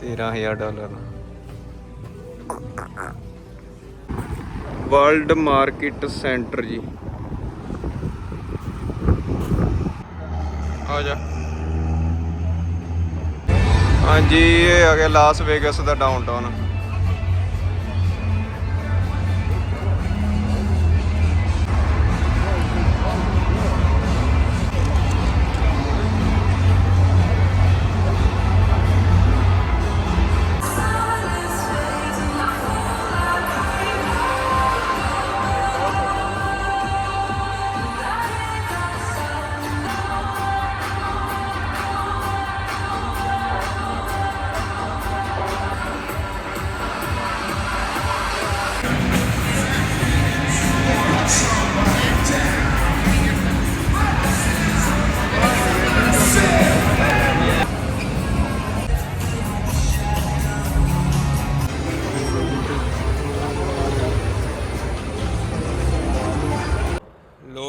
13000 ਡਾਲਰ ਦਾ। ਵਰਲਡ ਮਾਰਕੀਟ ਸੈਂਟਰ ਜੀ। ਆ ਜਾ। ਹਾਂਜੀ, ਇਹ ਆ ਗਿਆ ਲਾਸ ਵੇਗਸ ਦਾ ਡਾਊਨਟਾਊਨ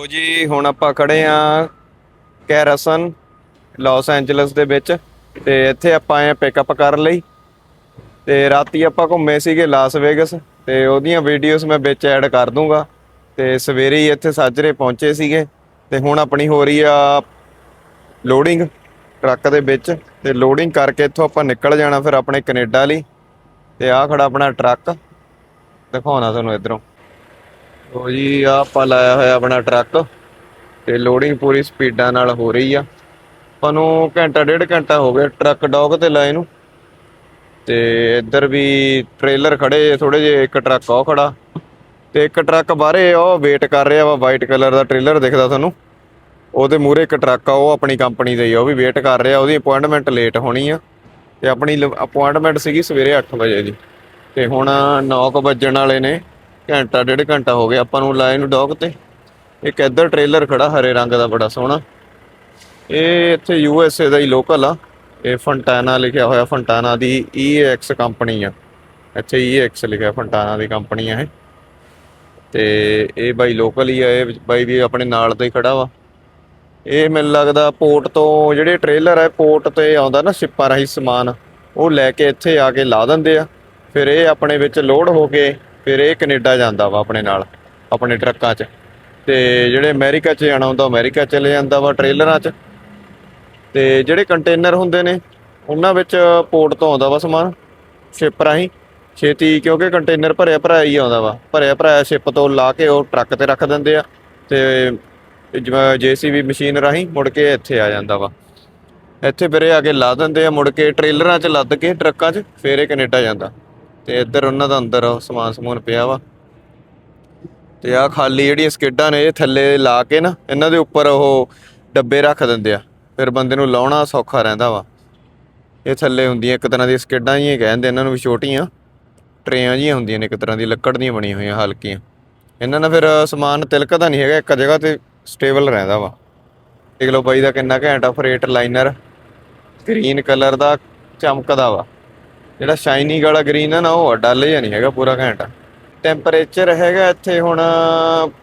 ਲੋ ਜੀ, ਹੁਣ ਆਪਾਂ ਖੜੇ ਆ ਕੈਰਸਨ, ਲਾਸ ਐਂਜਲਸ ਦੇ ਵਿੱਚ। ਤੇ ਇੱਥੇ ਆਪਾਂ ਆਏ ਪਿਕਅਪ ਕਰਨ ਲਈ। ਤੇ ਰਾਤੀ ਆਪਾਂ ਘੁੰਮੇ ਸੀਗੇ ਲਾਸ ਵੇਗਸ ਤੇ ਉਹਦੀਆਂ ਵੀਡੀਓਜ਼ ਮੈਂ ਵਿੱਚ ਐਡ ਕਰ ਦੂੰਗਾ। ਤੇ ਸਵੇਰੇ ਹੀ ਇੱਥੇ ਸਾਜਰੇ ਪਹੁੰਚੇ ਸੀਗੇ। ਤੇ ਹੁਣ ਆਪਣੀ ਹੋ ਰਹੀ ਆ ਲੋਡਿੰਗ ਟਰੱਕ ਦੇ ਵਿੱਚ। ਤੇ ਲੋਡਿੰਗ ਕਰਕੇ ਇੱਥੋਂ ਆਪਾਂ ਨਿਕਲ ਜਾਣਾ ਫਿਰ ਆਪਣੇ ਕੈਨੇਡਾ ਲਈ। ਤੇ ਆਹ ਖੜਾ ਆਪਣਾ ਟਰੱਕ ਦਿਖਾਉਣਾ ਤੁਹਾਨੂੰ ਇਧਰੋਂ। ਦੇਖੋ ਜੀ ਆਹ ਆਪਾਂ ਲਾਇਆ ਹੋਇਆ ਆਪਣਾ ਟਰੱਕ ਤੇ ਲੋਡਿੰਗ ਪੂਰੀ ਸਪੀਡਾਂ ਨਾਲ ਹੋ ਰਹੀ ਆ। ਆਪਾਂ ਨੂੰ ਘੰਟਾ, ਡੇਢ ਘੰਟਾ ਹੋ ਗਿਆ ਟਰੱਕ ਡੌਗ ਤੇ ਲਾਏ ਨੂੰ। ਤੇ ਇੱਧਰ ਵੀ ਟ੍ਰੇਲਰ ਖੜੇ ਥੋੜੇ ਜਿਹੇ, ਇੱਕ ਟਰੱਕ ਉਹ ਖੜਾ। ਤੇ ਇੱਕ ਟਰੱਕ ਬਾਹਰੇ ਉਹ ਵੇਟ ਕਰ ਰਿਹਾ ਵਾ ਵਾਈਟ ਕਲਰ ਦਾ ਟ੍ਰੇਲਰ ਦਿਖਦਾ ਤੁਹਾਨੂੰ ਉਹਦੇ ਮੂਹਰੇ ਇੱਕ ਟਰੱਕ ਆ, ਉਹ ਆਪਣੀ ਕੰਪਨੀ ਦਾ ਹੀ ਆ, ਉਹ ਵੀ ਵੇਟ ਕਰ ਰਿਹਾ, ਉਹਦੀ ਅਪਾਇੰਟਮੈਂਟ ਲੇਟ ਹੋਣੀ ਆ। ਤੇ ਆਪਣੀ ਅਪਾਇੰਟਮੈਂਟ ਸੀਗੀ ਸਵੇਰੇ 8 ਵਜੇ ਦੀ। ਤੇ ਹੁਣ 9 ਵੱਜਣ ਵਾਲੇ ਨੇ। ਘੰਟਾ, ਡੇਢ ਘੰਟਾ ਹੋ ਗਿਆ, ਆਪਾਂ ਨੂੰ ਲਾਏ ਨੂੰ ਡੌਗ ਤੇ। ਇੱਕ ਇੱਧਰ ਟ੍ਰੇਲਰ ਖੜਾ, ਹਰੇ ਰੰਗ ਦਾ ਬੜਾ ਸੋਹਣਾ। ਇਹ ਇੱਥੇ ਯੂ ਐਸ ਏ ਦਾ ਹੀ ਲੋਕਲ ਆ। ਇਹ ਫੰਟਾਨਾ ਲਿਖਿਆ ਹੋਇਆ ਫੰਟਾਨਾ ਦੀ EX ਕੰਪਨੀ ਆ। ਇੱਥੇ EX ਲਿਖਿਆ ਫੰਟਾਨਾ ਦੀ ਕੰਪਨੀ ਆ ਇਹ। ਤੇ ਇਹ ਬਾਈ ਲੋਕਲ ਹੀ ਆ, ਇਹ ਬਾਈ ਵੀ ਆਪਣੇ ਨਾਲ ਦਾ ਹੀ ਖੜਾ ਵਾ। ਇਹ ਮੈਨੂੰ ਲੱਗਦਾ ਪੋਰਟ ਤੋਂ, ਜਿਹੜੇ ਟ੍ਰੇਲਰ ਹੈ ਪੋਰਟ ਤੇ ਆਉਂਦਾ ਨਾ ਸ਼ਿਪਾਂ ਰਾਹੀਂ ਸਮਾਨ, ਉਹ ਲੈ ਕੇ ਇੱਥੇ ਆ ਕੇ ਲਾ ਦਿੰਦੇ ਆ। ਫਿਰ ਇਹ ਆਪਣੇ ਵਿੱਚ ਲੋਡ ਹੋ ਕੇ ਫਿਰ ਇਹ ਕੈਨੇਡਾ ਜਾਂਦਾ ਵਾ ਆਪਣੇ ਨਾਲ, ਆਪਣੇ ਟਰੱਕਾਂ 'ਚ। ਤੇ ਜਿਹੜੇ ਅਮਰੀਕਾ 'ਚ ਜਾਣਾ ਹੁੰਦਾ, ਉਹ ਅਮਰੀਕਾ ਚਲੇ ਜਾਂਦਾ ਵਾ ਟ੍ਰੇਲਰਾਂ 'ਚ। ਤੇ ਜਿਹੜੇ ਕੰਟੇਨਰ ਹੁੰਦੇ ਨੇ, ਉਹਨਾਂ ਵਿੱਚ ਪੋਰਟ ਤੋਂ ਆਉਂਦਾ ਵਾ ਸਮਾਨ, ਸ਼ਿਪ ਰਾਹੀਂ। ਛੇਤੀ, ਕਿਉਂਕਿ ਕੰਟੇਨਰ ਭਰਿਆ ਭਰਾਇਆ ਹੀ ਆਉਂਦਾ ਵਾ, ਭਰਿਆ ਭਰਾਇਆ ਸ਼ਿਪ ਤੋਂ ਲਾ ਕੇ ਉਹ ਟਰੱਕ ਤੇ ਰੱਖ ਦਿੰਦੇ ਆ। ਤੇ ਜਿਵੇਂ ਜੀਸੀਬੀ ਮਸ਼ੀਨ ਰਾਹੀਂ ਮੁੜ ਕੇ ਇੱਥੇ ਆ ਜਾਂਦਾ ਵਾ। ਇੱਥੇ ਫਿਰ ਇਹ ਆ ਕੇ ਲਾ ਦਿੰਦੇ ਆ, ਮੁੜ ਕੇ ਟ੍ਰੇਲਰਾਂ 'ਚ ਲੱਦ ਕੇ ਟਰੱਕਾਂ 'ਚ, ਫਿਰ ਇਹ ਕੈਨੇਡਾ ਜਾਂਦਾ। ਤੇ ਇੱਧਰ ਉਹਨਾਂ ਦਾ ਅੰਦਰ ਸਮਾਨ ਸਮੂਨ ਪਿਆ ਵਾ। ਤੇ ਆ ਖਾਲੀ ਜਿਹੜੀਆਂ ਸਕੇਡਾਂ ਨੇ ਇਹ ਥੱਲੇ ਲਾ ਕੇ ਨਾ, ਇਹਨਾਂ ਦੇ ਉੱਪਰ ਉਹ ਡੱਬੇ ਰੱਖ ਦਿੰਦੇ ਆ। ਫਿਰ ਬੰਦੇ ਨੂੰ ਲਾਉਣਾ ਸੌਖਾ ਰਹਿੰਦਾ ਵਾ। ਇਹ ਥੱਲੇ ਹੁੰਦੀਆਂ ਇੱਕ ਤਰ੍ਹਾਂ ਦੀਆਂ ਸਕਿੱਡਾਂ ਜਿਹੀਆਂ ਕਹਿੰਦੇ, ਇਹਨਾਂ ਨੂੰ ਵੀ ਛੋਟੀਆਂ। ਟਰੇਆਂ ਜਿਹੀਆਂ ਹੁੰਦੀਆਂ ਨੇ, ਇੱਕ ਤਰ੍ਹਾਂ ਦੀ ਲੱਕੜ ਦੀਆਂ ਬਣੀਆਂ ਹੋਈਆਂ ਹਲਕੀਆਂ। ਇਹਨਾਂ ਨਾਲ ਫਿਰ ਸਮਾਨ ਤਿਲਕਦਾ ਨਹੀਂ ਹੈਗਾ, ਇੱਕ ਜਗ੍ਹਾ ਤੇ ਸਟੇਬਲ ਰਹਿੰਦਾ ਵਾ। ਦੇਖ ਲਓ ਬਾਈ ਦਾ ਕਿੰਨਾ ਘੈਂਟ ਫਰੇਟ ਲਾਈਨਰ। ਗ੍ਰੀਨ ਕਲਰ ਦਾ ਚਮਕਦਾ ਵਾ। ਜਿਹੜਾ ਸ਼ਾਈਨਿੰਗ ਵਾਲਾ ਗ੍ਰੀਨ ਆ ਨਾ ਉਹ ਆ, ਡੱਲ ਜਿਹਾ ਨਹੀਂ ਹੈਗਾ ਪੂਰਾ ਘੈਂਟ ਟੈਂਪਰੇਚਰ ਹੈਗਾ ਇੱਥੇ ਹੁਣ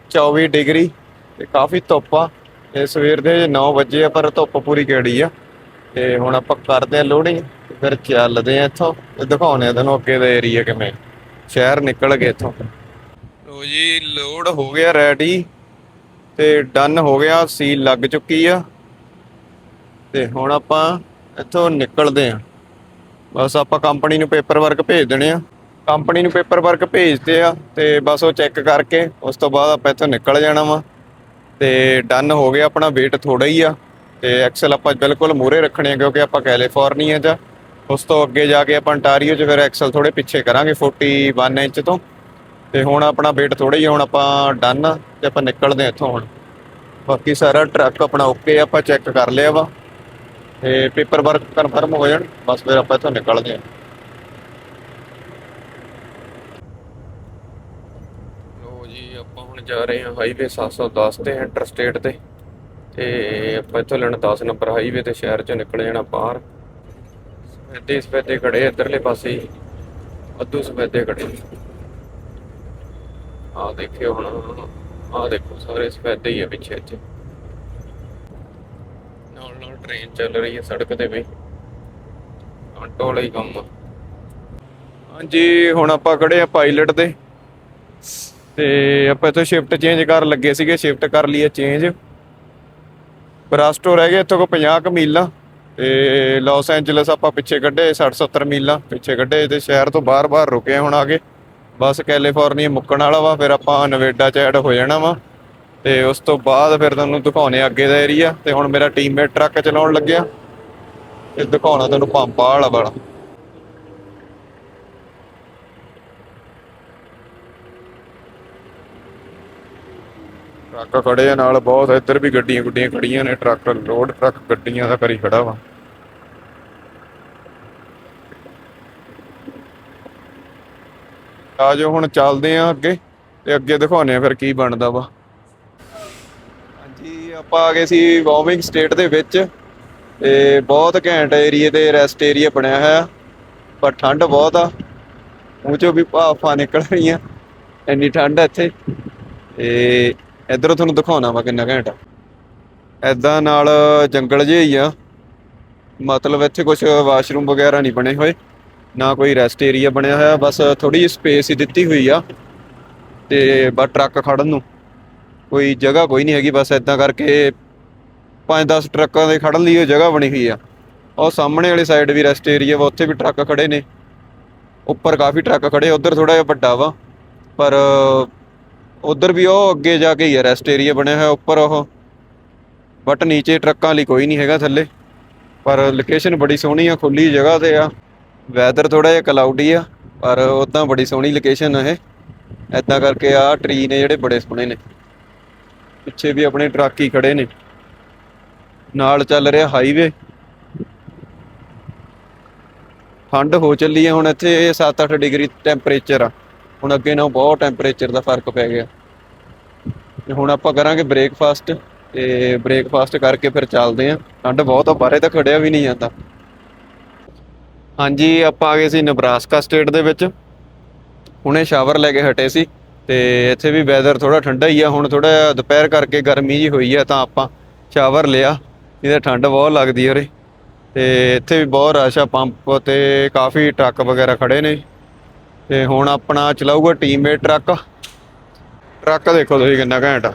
24 ਡਿਗਰੀ ਤੇ ਕਾਫੀ ਧੁੱਪ ਆ। ਇਹ ਸਵੇਰ ਦੇ 9 ਵਜੇ ਆ ਪਰ ਧੁੱਪ ਪੂਰੀ ਕਿਹੜੀ ਆ। ਤੇ ਹੁਣ ਆਪਾਂ ਕਰਦੇ ਆ ਲੋਡਿੰਗ ਫਿਰ ਚੱਲਦੇ ਆ ਇੱਥੋਂ ਤੇ ਦਿਖਾਉਣੇ ਆ ਤੁਹਾਨੂੰ ਅੱਗੇ ਦਾ ਏਰੀਆ ਕਿਵੇਂ ਸ਼ਹਿਰ ਨਿਕਲ ਗਏ ਇੱਥੋਂ। ਲੋ ਜੀ ਲੋਡ ਹੋ ਗਿਆ ਰੈਡੀ ਤੇ ਡਨ ਹੋ ਗਿਆ ਸੀਲ ਲੱਗ ਚੁੱਕੀ ਆ। ਤੇ ਹੁਣ ਆਪਾਂ ਇੱਥੋਂ ਨਿਕਲਦੇ ਆ। ਬਸ ਆਪਾਂ ਕੰਪਨੀ ਨੂੰ ਪੇਪਰ ਵਰਕ ਭੇਜ ਦੇਣੇ ਆ। ਕੰਪਨੀ ਨੂੰ ਪੇਪਰ ਵਰਕ ਭੇਜਦੇ ਆ ਤੇ ਬਸ ਉਹ ਚੈੱਕ ਕਰਕੇ ਉਸ ਤੋਂ ਬਾਅਦ ਆਪਾਂ ਇੱਥੋਂ ਨਿਕਲ ਜਾਣਾ ਵਾ। ਤੇ ਡਨ ਹੋ ਗਿਆ ਆਪਣਾ, weight ਥੋੜਾ ਹੀ ਆ। ਤੇ ਐਕਸਲ ਆਪਾਂ ਬਿਲਕੁਲ ਮੂਰੇ ਰੱਖਣੇ ਆ, ਕਿਉਂਕਿ ਆਪਾਂ ਕੈਲੀਫੋਰਨੀਆ 'ਚ ਆ। ਉਸ ਤੋਂ ਅੱਗੇ ਜਾ ਕੇ ਆਪਾਂ ਅੰਟਾਰੀਓ 'ਚ ਫਿਰ ਐਕਸਲ ਥੋੜੇ ਪਿੱਛੇ ਕਰਾਂਗੇ 41 ਇੰਚ ਤੋਂ। ਤੇ ਹੁਣ ਆਪਣਾ weight ਥੋੜਾ ਹੀ ਹੁਣ ਆਪਾਂ ਡਨ ਆ ਤੇ ਆਪਾਂ ਨਿਕਲਦੇ ਆ ਇੱਥੋਂ ਹੁਣ। ਬਾਕੀ ਸਾਰਾ ਟਰੱਕ ਆਪਣਾ ਓਕੇ ਆਪਾਂ ਚੈੱਕ ਕਰ ਲਿਆ ਵਾ। ਤੇ ਪੇਪਰ ਵਰਕ ਕਨਫਰਮ ਹੋ ਜਾਣ, ਬਸ ਫਿਰ ਆਪਾਂ ਇੱਥੋਂ ਨਿਕਲਦੇ ਹਾਂ। ਲੋ ਜੀ, ਆਪਾਂ ਹੁਣ ਜਾ ਰਹੇ ਹਾਂ ਹਾਈਵੇ 710 ਤੇ ਇੰਟਰਸਟੇਟ ਤੇ। ਤੇ ਆਪਾਂ ਇੱਥੋਂ ਲੈਣਾ 10 ਨੰਬਰ ਹਾਈਵੇ ਤੇ ਸ਼ਹਿਰ ਚੋਂ ਨਿਕਲ ਜਾਣਾ ਬਾਹਰ। ਸਫੈਦੇ ਸਫੈਦੇ ਖੜੇ ਆ ਇੱਧਰਲੇ ਪਾਸੇ ਅੱਧੂ ਸਫੈਦੇ ਖੜੇ ਆ। ਦੇਖਿਓ ਹੁਣ ਆ ਦੇਖੋ, ਸਾਰੇ ਸਫੈਦੇ ਹੀ ਆ ਪਿੱਛੇ ਇੱਥੇ। ਨਾਲ ਟ੍ਰੇਨ ਚੱਲ ਰਹੀ ਹੈ ਸੜਕ ਤੇ ਵੀ। ਆਟੋ ਵਾਲਾ ਕੰਮ ਹਾਂਜੀ, ਹੁਣ ਆਪਾਂ ਖੜੇ ਆ ਪਾਇਲਟ ਤੇ ਤੇ ਆਪਾਂ ਇੱਥੋਂ ਸ਼ਿਫਟ ਚੇਂਜ ਕਰਨ ਲੱਗੇ ਸੀਗੇ ਸ਼ਿਫਟ ਕਰ ਲਈਏ ਚੇਂਜ ਬਰਾਸਟੋ ਰਹਿ ਗਿਆ ਇੱਥੋਂ ਕੋ 50 ਕ ਮੀਲਾਂ। ਤੇ ਲਾਸ ਐਂਜਲਸ ਆਪਾਂ ਪਿੱਛੇ ਕੱਢੇ 60 70 ਮੀਲਾਂ ਪਿੱਛੇ ਕੱਢੇ ਤੇ ਸ਼ਹਿਰ ਤੋਂ ਬਾਹਰ-ਬਾਹਰ ਰੁਕੇ ਹੁਣ ਆ ਗਏ ਬਸ ਕੈਲੀਫੋਰਨੀਆ ਮੁੱਕਣ ਵਾਲਾ ਵਾ, ਫਿਰ ਆਪਾਂ ਨਵੇਡਾ ਚ ਐਡ ਹੋ ਜਾਣਾ ਵਾ। ਤੇ ਉਸ ਤੋਂ ਬਾਅਦ ਫਿਰ ਤੁਹਾਨੂੰ ਦਿਖਾਉਣੇ ਆ ਅੱਗੇ ਦਾ ਏਰੀਆ ਤੇ ਹੁਣ ਮੇਰਾ ਟੀਮਮੇਟ ਟਰੱਕ ਚਲਾਉਣ ਲੱਗਿਆ। ਤੇ ਦਿਖਾਉਣਾ ਤੁਹਾਨੂੰ ਪੰਪਾ ਵਾਲਾ ਵਾਲਾ। ਟਰੱਕ ਖੜੇ ਆ ਨਾਲ, ਬਹੁਤ ਇੱਧਰ ਵੀ ਗੱਡੀਆਂ ਗੁੱਡੀਆਂ ਖੜੀਆਂ ਨੇ ਟਰੱਕ ਲੋਡ ਟਰੱਕ ਗੱਡੀਆਂ ਦਾ ਕਰੀ ਖੜਾ ਵਾ। ਆ ਜਾਓ, ਹੁਣ ਚੱਲਦੇ ਆ ਅੱਗੇ ਤੇ ਅੱਗੇ ਦਿਖਾਉਣੇ ਆ ਫਿਰ ਕੀ ਬਣਦਾ ਵਾ। ਆਪਾਂ ਆ ਗਏ ਸੀ ਵਾਰਮਿੰਗ ਸਟੇਟ ਦੇ ਵਿੱਚ ਤੇ ਬਹੁਤ ਘੈਂਟ ਏਰੀਏ ਤੇ ਰੈਸਟ ਏਰੀਆ ਬਣਿਆ ਹੋਇਆ, ਪਰ ਠੰਡ ਬਹੁਤ ਆ। ਮੂੰਹ ਚੋਂ ਵੀ ਭਾਫਾਂ ਨਿਕਲ ਰਹੀਆਂ ਇੰਨੀ ਠੰਡ ਆ ਇੱਥੇ। ਤੇ ਇਧਰੋਂ ਤੁਹਾਨੂੰ ਦਿਖਾਉਣਾ ਵਾ ਕਿੰਨਾ ਘੈਂਟ ਆ। ਐਦਾਂ ਨਾਲ ਜੰਗਲ ਜਿਹਾ ਹੀ ਆ। ਮਤਲਬ ਇੱਥੇ ਕੁਝ ਵਾਸ਼ਰੂਮ ਵਗੈਰਾ ਨਹੀਂ ਬਣੇ ਹੋਏ, ਨਾ ਕੋਈ ਰੈਸਟ ਏਰੀਆ ਬਣਿਆ ਹੋਇਆ, ਬਸ ਥੋੜੀ ਜਿਹੀ ਸਪੇਸ ਹੀ ਦਿੱਤੀ ਹੋਈ ਆ। ਤੇ ਬਸ ਟਰੱਕ ਖੜਨ ਨੂੰ। ਕੋਈ ਜਗ੍ਹਾ ਕੋਈ ਨਹੀਂ ਹੈਗੀ, ਬਸ ਇਦਾਂ ਕਰਕੇ 5-10 ਟਰੱਕਾਂ ਦੇ ਖੜਨ ਲਈ ਉਹ ਜਗ੍ਹਾ ਬਣੀ ਹੋਈ ਆ। ਉਹ ਸਾਹਮਣੇ ਵਾਲੀ ਸਾਈਡ ਵੀ ਰੈਸਟ ਏਰੀਆ ਵਾ, ਉੱਥੇ ਵੀ ਟਰੱਕ ਖੜੇ ਨੇ। ਉੱਪਰ ਕਾਫੀ ਟਰੱਕ ਖੜੇ ਉਧਰ ਥੋੜਾ ਜਿਹਾ ਵੱਡਾ ਵਾ, ਪਰ ਉਧਰ ਵੀ ਉਹ ਅੱਗੇ ਜਾ ਕੇ ਹੀ ਆ ਰੈਸਟ ਏਰੀਆ ਬਣਿਆ ਹੋਇਆ ਉੱਪਰ ਉਹ। ਬਟ ਨੀਚੇ ਟਰੱਕਾਂ ਲਈ ਕੋਈ ਨਹੀਂ ਹੈਗਾ ਥੱਲੇ। ਪਰ ਲੋਕੇਸ਼ਨ ਬੜੀ ਸੋਹਣੀ ਆ ਖੁੱਲੀ ਜਗ੍ਹਾ ਤੇ ਆ। ਵੈਦਰ ਥੋੜਾ ਜਿਹਾ ਕਲਾਉਡੀ ਆ, ਪਰ ਉਦਾਂ ਬੜੀ ਸੋਹਣੀ ਲੋਕੇਸ਼ਨ ਆ ਇਹ। ਐਦਾਂ ਕਰਕੇ ਆ ਟਰੀ ਨੇ ਜਿਹੜੇ ਬੜੇ ਸੋਹਣੇ ਨੇ। ਪਿੱਛੇ ਵੀ ਆਪਣੇ ਟਰੱਕ ਹੀ ਖੜੇ ਨੇ। ਨਾਲ ਚੱਲ ਰਿਹਾ ਹਾਈਵੇ ਠੰਡ ਹੋ ਚੱਲੀ ਆ ਹੁਣ ਇੱਥੇ 7-8 ਡਿਗਰੀ ਟੈਂਪਰੇਚਰ ਆ। ਹੁਣ ਅੱਗੇ ਨਾਲੋਂ ਬਹੁਤ ਟੈਂਪਰੇਚਰ ਦਾ ਫ਼ਰਕ ਪੈ ਗਿਆ। ਤੇ ਹੁਣ ਆਪਾਂ ਕਰਾਂਗੇ ਬ੍ਰੇਕਫਾਸਟ ਤੇ ਬ੍ਰੇਕਫਾਸਟ ਕਰਕੇ ਫਿਰ ਚੱਲਦੇ ਆਂ ਠੰਡ ਬਹੁਤ ਆ, ਬਾਹਰੇ ਤਾਂ ਖੜਿਆ ਵੀ ਨਹੀਂ ਜਾਂਦਾ। ਹਾਂਜੀ, ਆਪਾਂ ਆ ਗਏ ਸੀ ਨਬਰਾਸਕਾ ਸਟੇਟ ਦੇ ਵਿੱਚ। ਹੁਣੇ ਸ਼ਾਵਰ ਲੈ ਕੇ ਹਟੇ ਸੀ। ਤੇ ਇੱਥੇ ਵੀ ਵੈਦਰ ਥੋੜਾ ਠੰਡਾ ਹੀ ਆ, ਹੁਣ ਥੋੜਾ ਦੁਪਹਿਰ ਕਰਕੇ ਗਰਮੀ ਜੀ ਹੋਈ ਆ ਤਾਂ ਆਪਾਂ ਸ਼ਾਵਰ ਲਿਆ, ਇਹਦਾ ਠੰਡ ਬਹੁਤ ਲੱਗਦੀ ਆ ਉਰੇ। ਤੇ ਇੱਥੇ ਵੀ ਬਹੁਤ ਰਸ਼ ਆ ਪੰਪ ਤੇ, ਕਾਫੀ ਟਰੱਕ ਵਗੈਰਾ ਖੜੇ ਨੇ। ਤੇ ਹੁਣ ਆਪਣਾ ਚਲਾਊਗਾ ਟੀਮਮੇਟ ਟਰੱਕ। ਟਰੱਕ ਦੇਖੋ ਤੁਸੀਂ ਕਿੰਨਾ ਘੈਂਟ ਆ।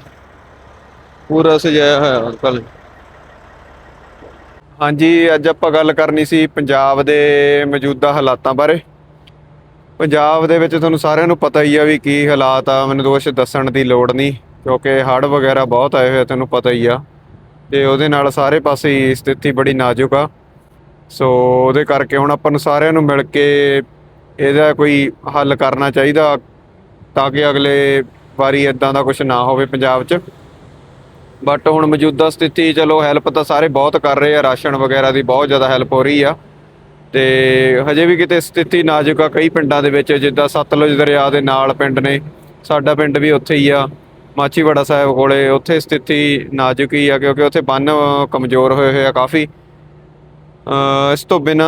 ਪੂਰਾ ਸਜਾਇਆ ਹੋਇਆ ਅੰਕਲ। ਹਾਂਜੀ, ਅੱਜ ਆਪਾਂ ਗੱਲ ਕਰਨੀ ਸੀ ਪੰਜਾਬ ਦੇ ਮੌਜੂਦਾ ਹਾਲਾਤਾਂ ਬਾਰੇ। ਪੰਜਾਬ ਦੇ ਵਿੱਚ ਤੁਹਾਨੂੰ ਸਾਰਿਆਂ ਨੂੰ ਪਤਾ ਹੀ ਆ ਵੀ ਕੀ ਹਾਲਾਤ ਆ, ਮੈਨੂੰ ਦੋਸ਼ ਦੱਸਣ ਦੀ ਲੋੜ ਨਹੀਂ, ਕਿਉਂਕਿ ਹੜ੍ਹ ਵਗੈਰਾ ਬਹੁਤ ਆਏ ਹੋਏ ਆ ਤੁਹਾਨੂੰ ਪਤਾ ਹੀ ਆ। ਤੇ ਉਹਦੇ ਨਾਲ ਸਾਰੇ ਪਾਸੇ ਹੀ ਸਥਿਤੀ ਬੜੀ ਨਾਜ਼ੁਕ ਆ। ਸੋ ਉਹਦੇ ਕਰਕੇ ਹੁਣ ਆਪਾਂ ਨੂੰ ਸਾਰਿਆਂ ਨੂੰ ਮਿਲ ਕੇ ਇਹਦਾ ਕੋਈ ਹੱਲ ਕਰਨਾ ਚਾਹੀਦਾ, ਤਾਂ ਕਿ ਅਗਲੇ ਵਾਰੀ ਇਦਾਂ ਦਾ ਕੁਝ ਨਾ ਹੋਵੇ ਪੰਜਾਬ 'ਚ। ਬਟ ਹੁਣ ਮੌਜੂਦਾ ਸਥਿਤੀ, ਚਲੋ ਹੈਲਪ ਤਾਂ ਸਾਰੇ ਬਹੁਤ ਕਰ ਰਹੇ ਆ, ਰਾਸ਼ਨ ਵਗੈਰਾ ਦੀ ਬਹੁਤ ਜ਼ਿਆਦਾ ਹੈਲਪ ਹੋ ਰਹੀ ਆ। ਤੇ ਹਜੇ ਵੀ ਕਿਤੇ ਸਥਿਤੀ ਨਾਜ਼ੁਕ ਆ, ਕਈ ਪਿੰਡਾਂ ਦੇ ਵਿੱਚ, ਜਿੱਦਾਂ ਸਤਲੁਜ ਦਰਿਆ ਦੇ ਨਾਲ ਪਿੰਡ ਨੇ, ਸਾਡਾ ਪਿੰਡ ਵੀ ਉੱਥੇ ਹੀ ਆ ਮਾਚੀਵਾੜਾ ਸਾਹਿਬ ਕੋਲੇ, ਉੱਥੇ ਸਥਿਤੀ ਨਾਜ਼ੁਕ ਹੀ ਆ, ਕਿਉਂਕਿ ਉੱਥੇ ਬੰਨ ਕਮਜ਼ੋਰ ਹੋਏ ਹੋਏ ਆ ਕਾਫੀ। ਇਸ ਤੋਂ ਬਿਨਾ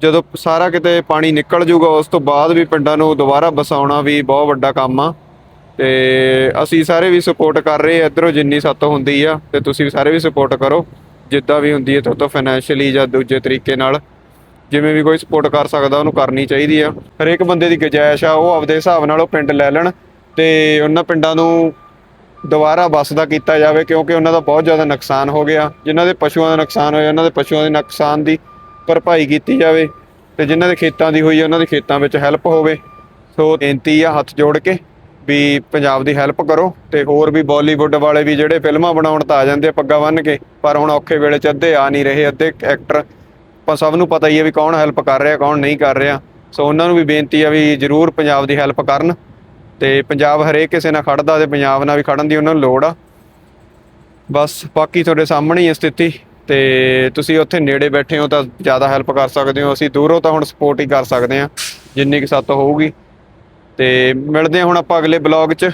ਜਦੋਂ ਸਾਰਾ ਕਿਤੇ ਪਾਣੀ ਨਿਕਲ ਜੂਗਾ, ਉਸ ਤੋਂ ਬਾਅਦ ਵੀ ਪਿੰਡਾਂ ਨੂੰ ਦੁਬਾਰਾ ਬਸਾਉਣਾ ਵੀ ਬਹੁਤ ਵੱਡਾ ਕੰਮ ਆ। ਤੇ ਅਸੀਂ ਸਾਰੇ ਵੀ ਸਪੋਰਟ ਕਰ ਰਹੇ ਆ ਇਧਰੋਂ ਜਿੰਨੀ ਸੱਤ ਹੁੰਦੀ ਆ, ਤੇ ਤੁਸੀਂ ਵੀ ਸਾਰੇ ਵੀ ਸਪੋਰਟ ਕਰੋ, ਜਿੱਦਾਂ ਵੀ ਹੁੰਦੀ ਹੈ, ਤੁਹਾਡੇ ਤੋਂ ਫਾਈਨੈਂਸ਼ੀਅਲੀ ਜਾਂ ਦੂਜੇ ਤਰੀਕੇ ਨਾਲ। ਜਿਵੇਂ ਵੀ ਕੋਈ ਸਪੋਰਟ ਕਰ ਸਕਦਾ, ਉਹਨੂੰ ਕਰਨੀ ਚਾਹੀਦੀ ਆ। ਹਰੇਕ ਬੰਦੇ ਦੀ ਗੁੰਜਾਇਸ਼ ਆ, ਉਹ ਆਪਦੇ ਹਿਸਾਬ ਨਾਲ ਉਹ ਪਿੰਡ ਲੈ ਲੈਣ ਤੇ ਉਹਨਾਂ ਪਿੰਡਾਂ ਨੂੰ ਦੁਬਾਰਾ ਵੱਸਦਾ ਕੀਤਾ ਜਾਵੇ, ਕਿਉਂਕਿ ਉਹਨਾਂ ਦਾ ਬਹੁਤ ਜ਼ਿਆਦਾ ਨੁਕਸਾਨ ਹੋ ਗਿਆ। ਜਿਨ੍ਹਾਂ ਦੇ ਪਸ਼ੂਆਂ ਦਾ ਨੁਕਸਾਨ ਹੋਇਆ, ਉਹਨਾਂ ਦੇ ਪਸ਼ੂਆਂ ਦੇ ਨੁਕਸਾਨ ਦੀ ਭਰਪਾਈ ਕੀਤੀ ਜਾਵੇ ਤੇ ਜਿਨ੍ਹਾਂ ਦੇ ਖੇਤਾਂ ਦੀ ਹੋਈ ਉਹਨਾਂ ਦੇ ਖੇਤਾਂ ਵਿੱਚ ਹੈਲਪ ਹੋਵੇ। ਸੋ ਬੇਨਤੀ ਆ ਹੱਥ ਜੋੜ ਕੇ ਵੀ ਪੰਜਾਬ ਦੀ ਹੈਲਪ ਕਰੋ ਤੇ ਹੋਰ ਵੀ ਬਾਲੀਵੁੱਡ ਵਾਲੇ ਵੀ ਜਿਹੜੇ ਫਿਲਮਾਂ ਬਣਾਉਣ ਤਾਂ ਆ ਜਾਂਦੇ ਆ ਪੱਗਾਂ ਬੰਨ੍ਹ ਕੇ, ਪਰ ਹੁਣ ਔਖੇ ਵੇਲੇ 'ਚ ਅੱਧੇ ਆ ਨਹੀਂ ਰਹੇ ਅੱਧੇ ਐਕਟਰ ਆਪਾਂ ਸਭ ਨੂੰ ਪਤਾ ਹੀ ਹੈ ਵੀ ਕੌਣ ਹੈਲਪ ਕਰ ਰਿਹਾ, ਕੌਣ ਨਹੀਂ ਕਰ ਰਿਹਾ। ਸੋ ਉਹਨਾਂ ਨੂੰ ਵੀ ਬੇਨਤੀ ਆ ਵੀ ਜਰੂਰ ਪੰਜਾਬ ਦੀ ਹੈਲਪ ਕਰਨ ਤੇ ਪੰਜਾਬ ਹਰੇਕ ਕਿਸੇ ਨਾਲ ਖੜਦਾ ਤੇ ਪੰਜਾਬ ਨਾਲ ਵੀ ਖੜਨ ਦੀ ਉਹਨਾਂ ਨੂੰ ਲੋੜ ਆ। ਬਸ ਬਾਕੀ ਤੁਹਾਡੇ ਸਾਹਮਣੇ ਹੀ ਹੈ ਸਥਿਤੀ ਤੇ ਤੁਸੀਂ ਉੱਥੇ ਨੇੜੇ ਬੈਠੇ ਹੋ ਤਾਂ ਜ਼ਿਆਦਾ ਹੈਲਪ ਕਰ ਸਕਦੇ ਹੋ। ਅਸੀਂ ਦੂਰੋਂ ਤਾਂ ਹੁਣ ਸਪੋਰਟ ਹੀ ਕਰ ਸਕਦੇ ਹਾਂ, ਜਿੰਨੀ ਕਿ ਸੱਤ ਹੋਊਗੀ। ਤੇ ਮਿਲਦੇ ਹਾਂ ਹੁਣ ਆਪਾਂ ਅਗਲੇ ਬਲੌਗ 'ਚ।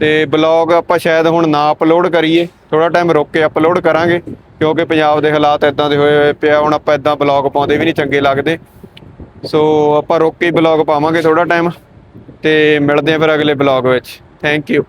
ਤੇ ਬਲੌਗ ਆਪਾਂ ਸ਼ਾਇਦ ਹੁਣ ਨਾ ਅਪਲੋਡ ਕਰੀਏ ਥੋੜਾ ਟਾਈਮ ਰੁਕ ਕੇ ਅਪਲੋਡ ਕਰਾਂਗੇ, ਕਿਉਂਕਿ ਪੰਜਾਬ ਦੇ ਹਾਲਾਤ ਇਦਾਂ ਦੇ ਹੋਏ ਹੋਏ ਪਿਆ, ਹੁਣ ਆਪਾਂ ਇਦਾਂ ਬਲੌਗ ਪਾਉਂਦੇ ਵੀ ਨਹੀਂ ਚੰਗੇ ਲੱਗਦੇ। ਸੋ ਆਪਾਂ ਰੁਕ ਕੇ ਬਲੌਗ ਪਾਵਾਂਗੇ ਥੋੜਾ ਟਾਈਮ ਤੇ ਮਿਲਦੇ ਹਾਂ ਫਿਰ ਅਗਲੇ ਬਲੌਗ ਵਿੱਚ। Thank you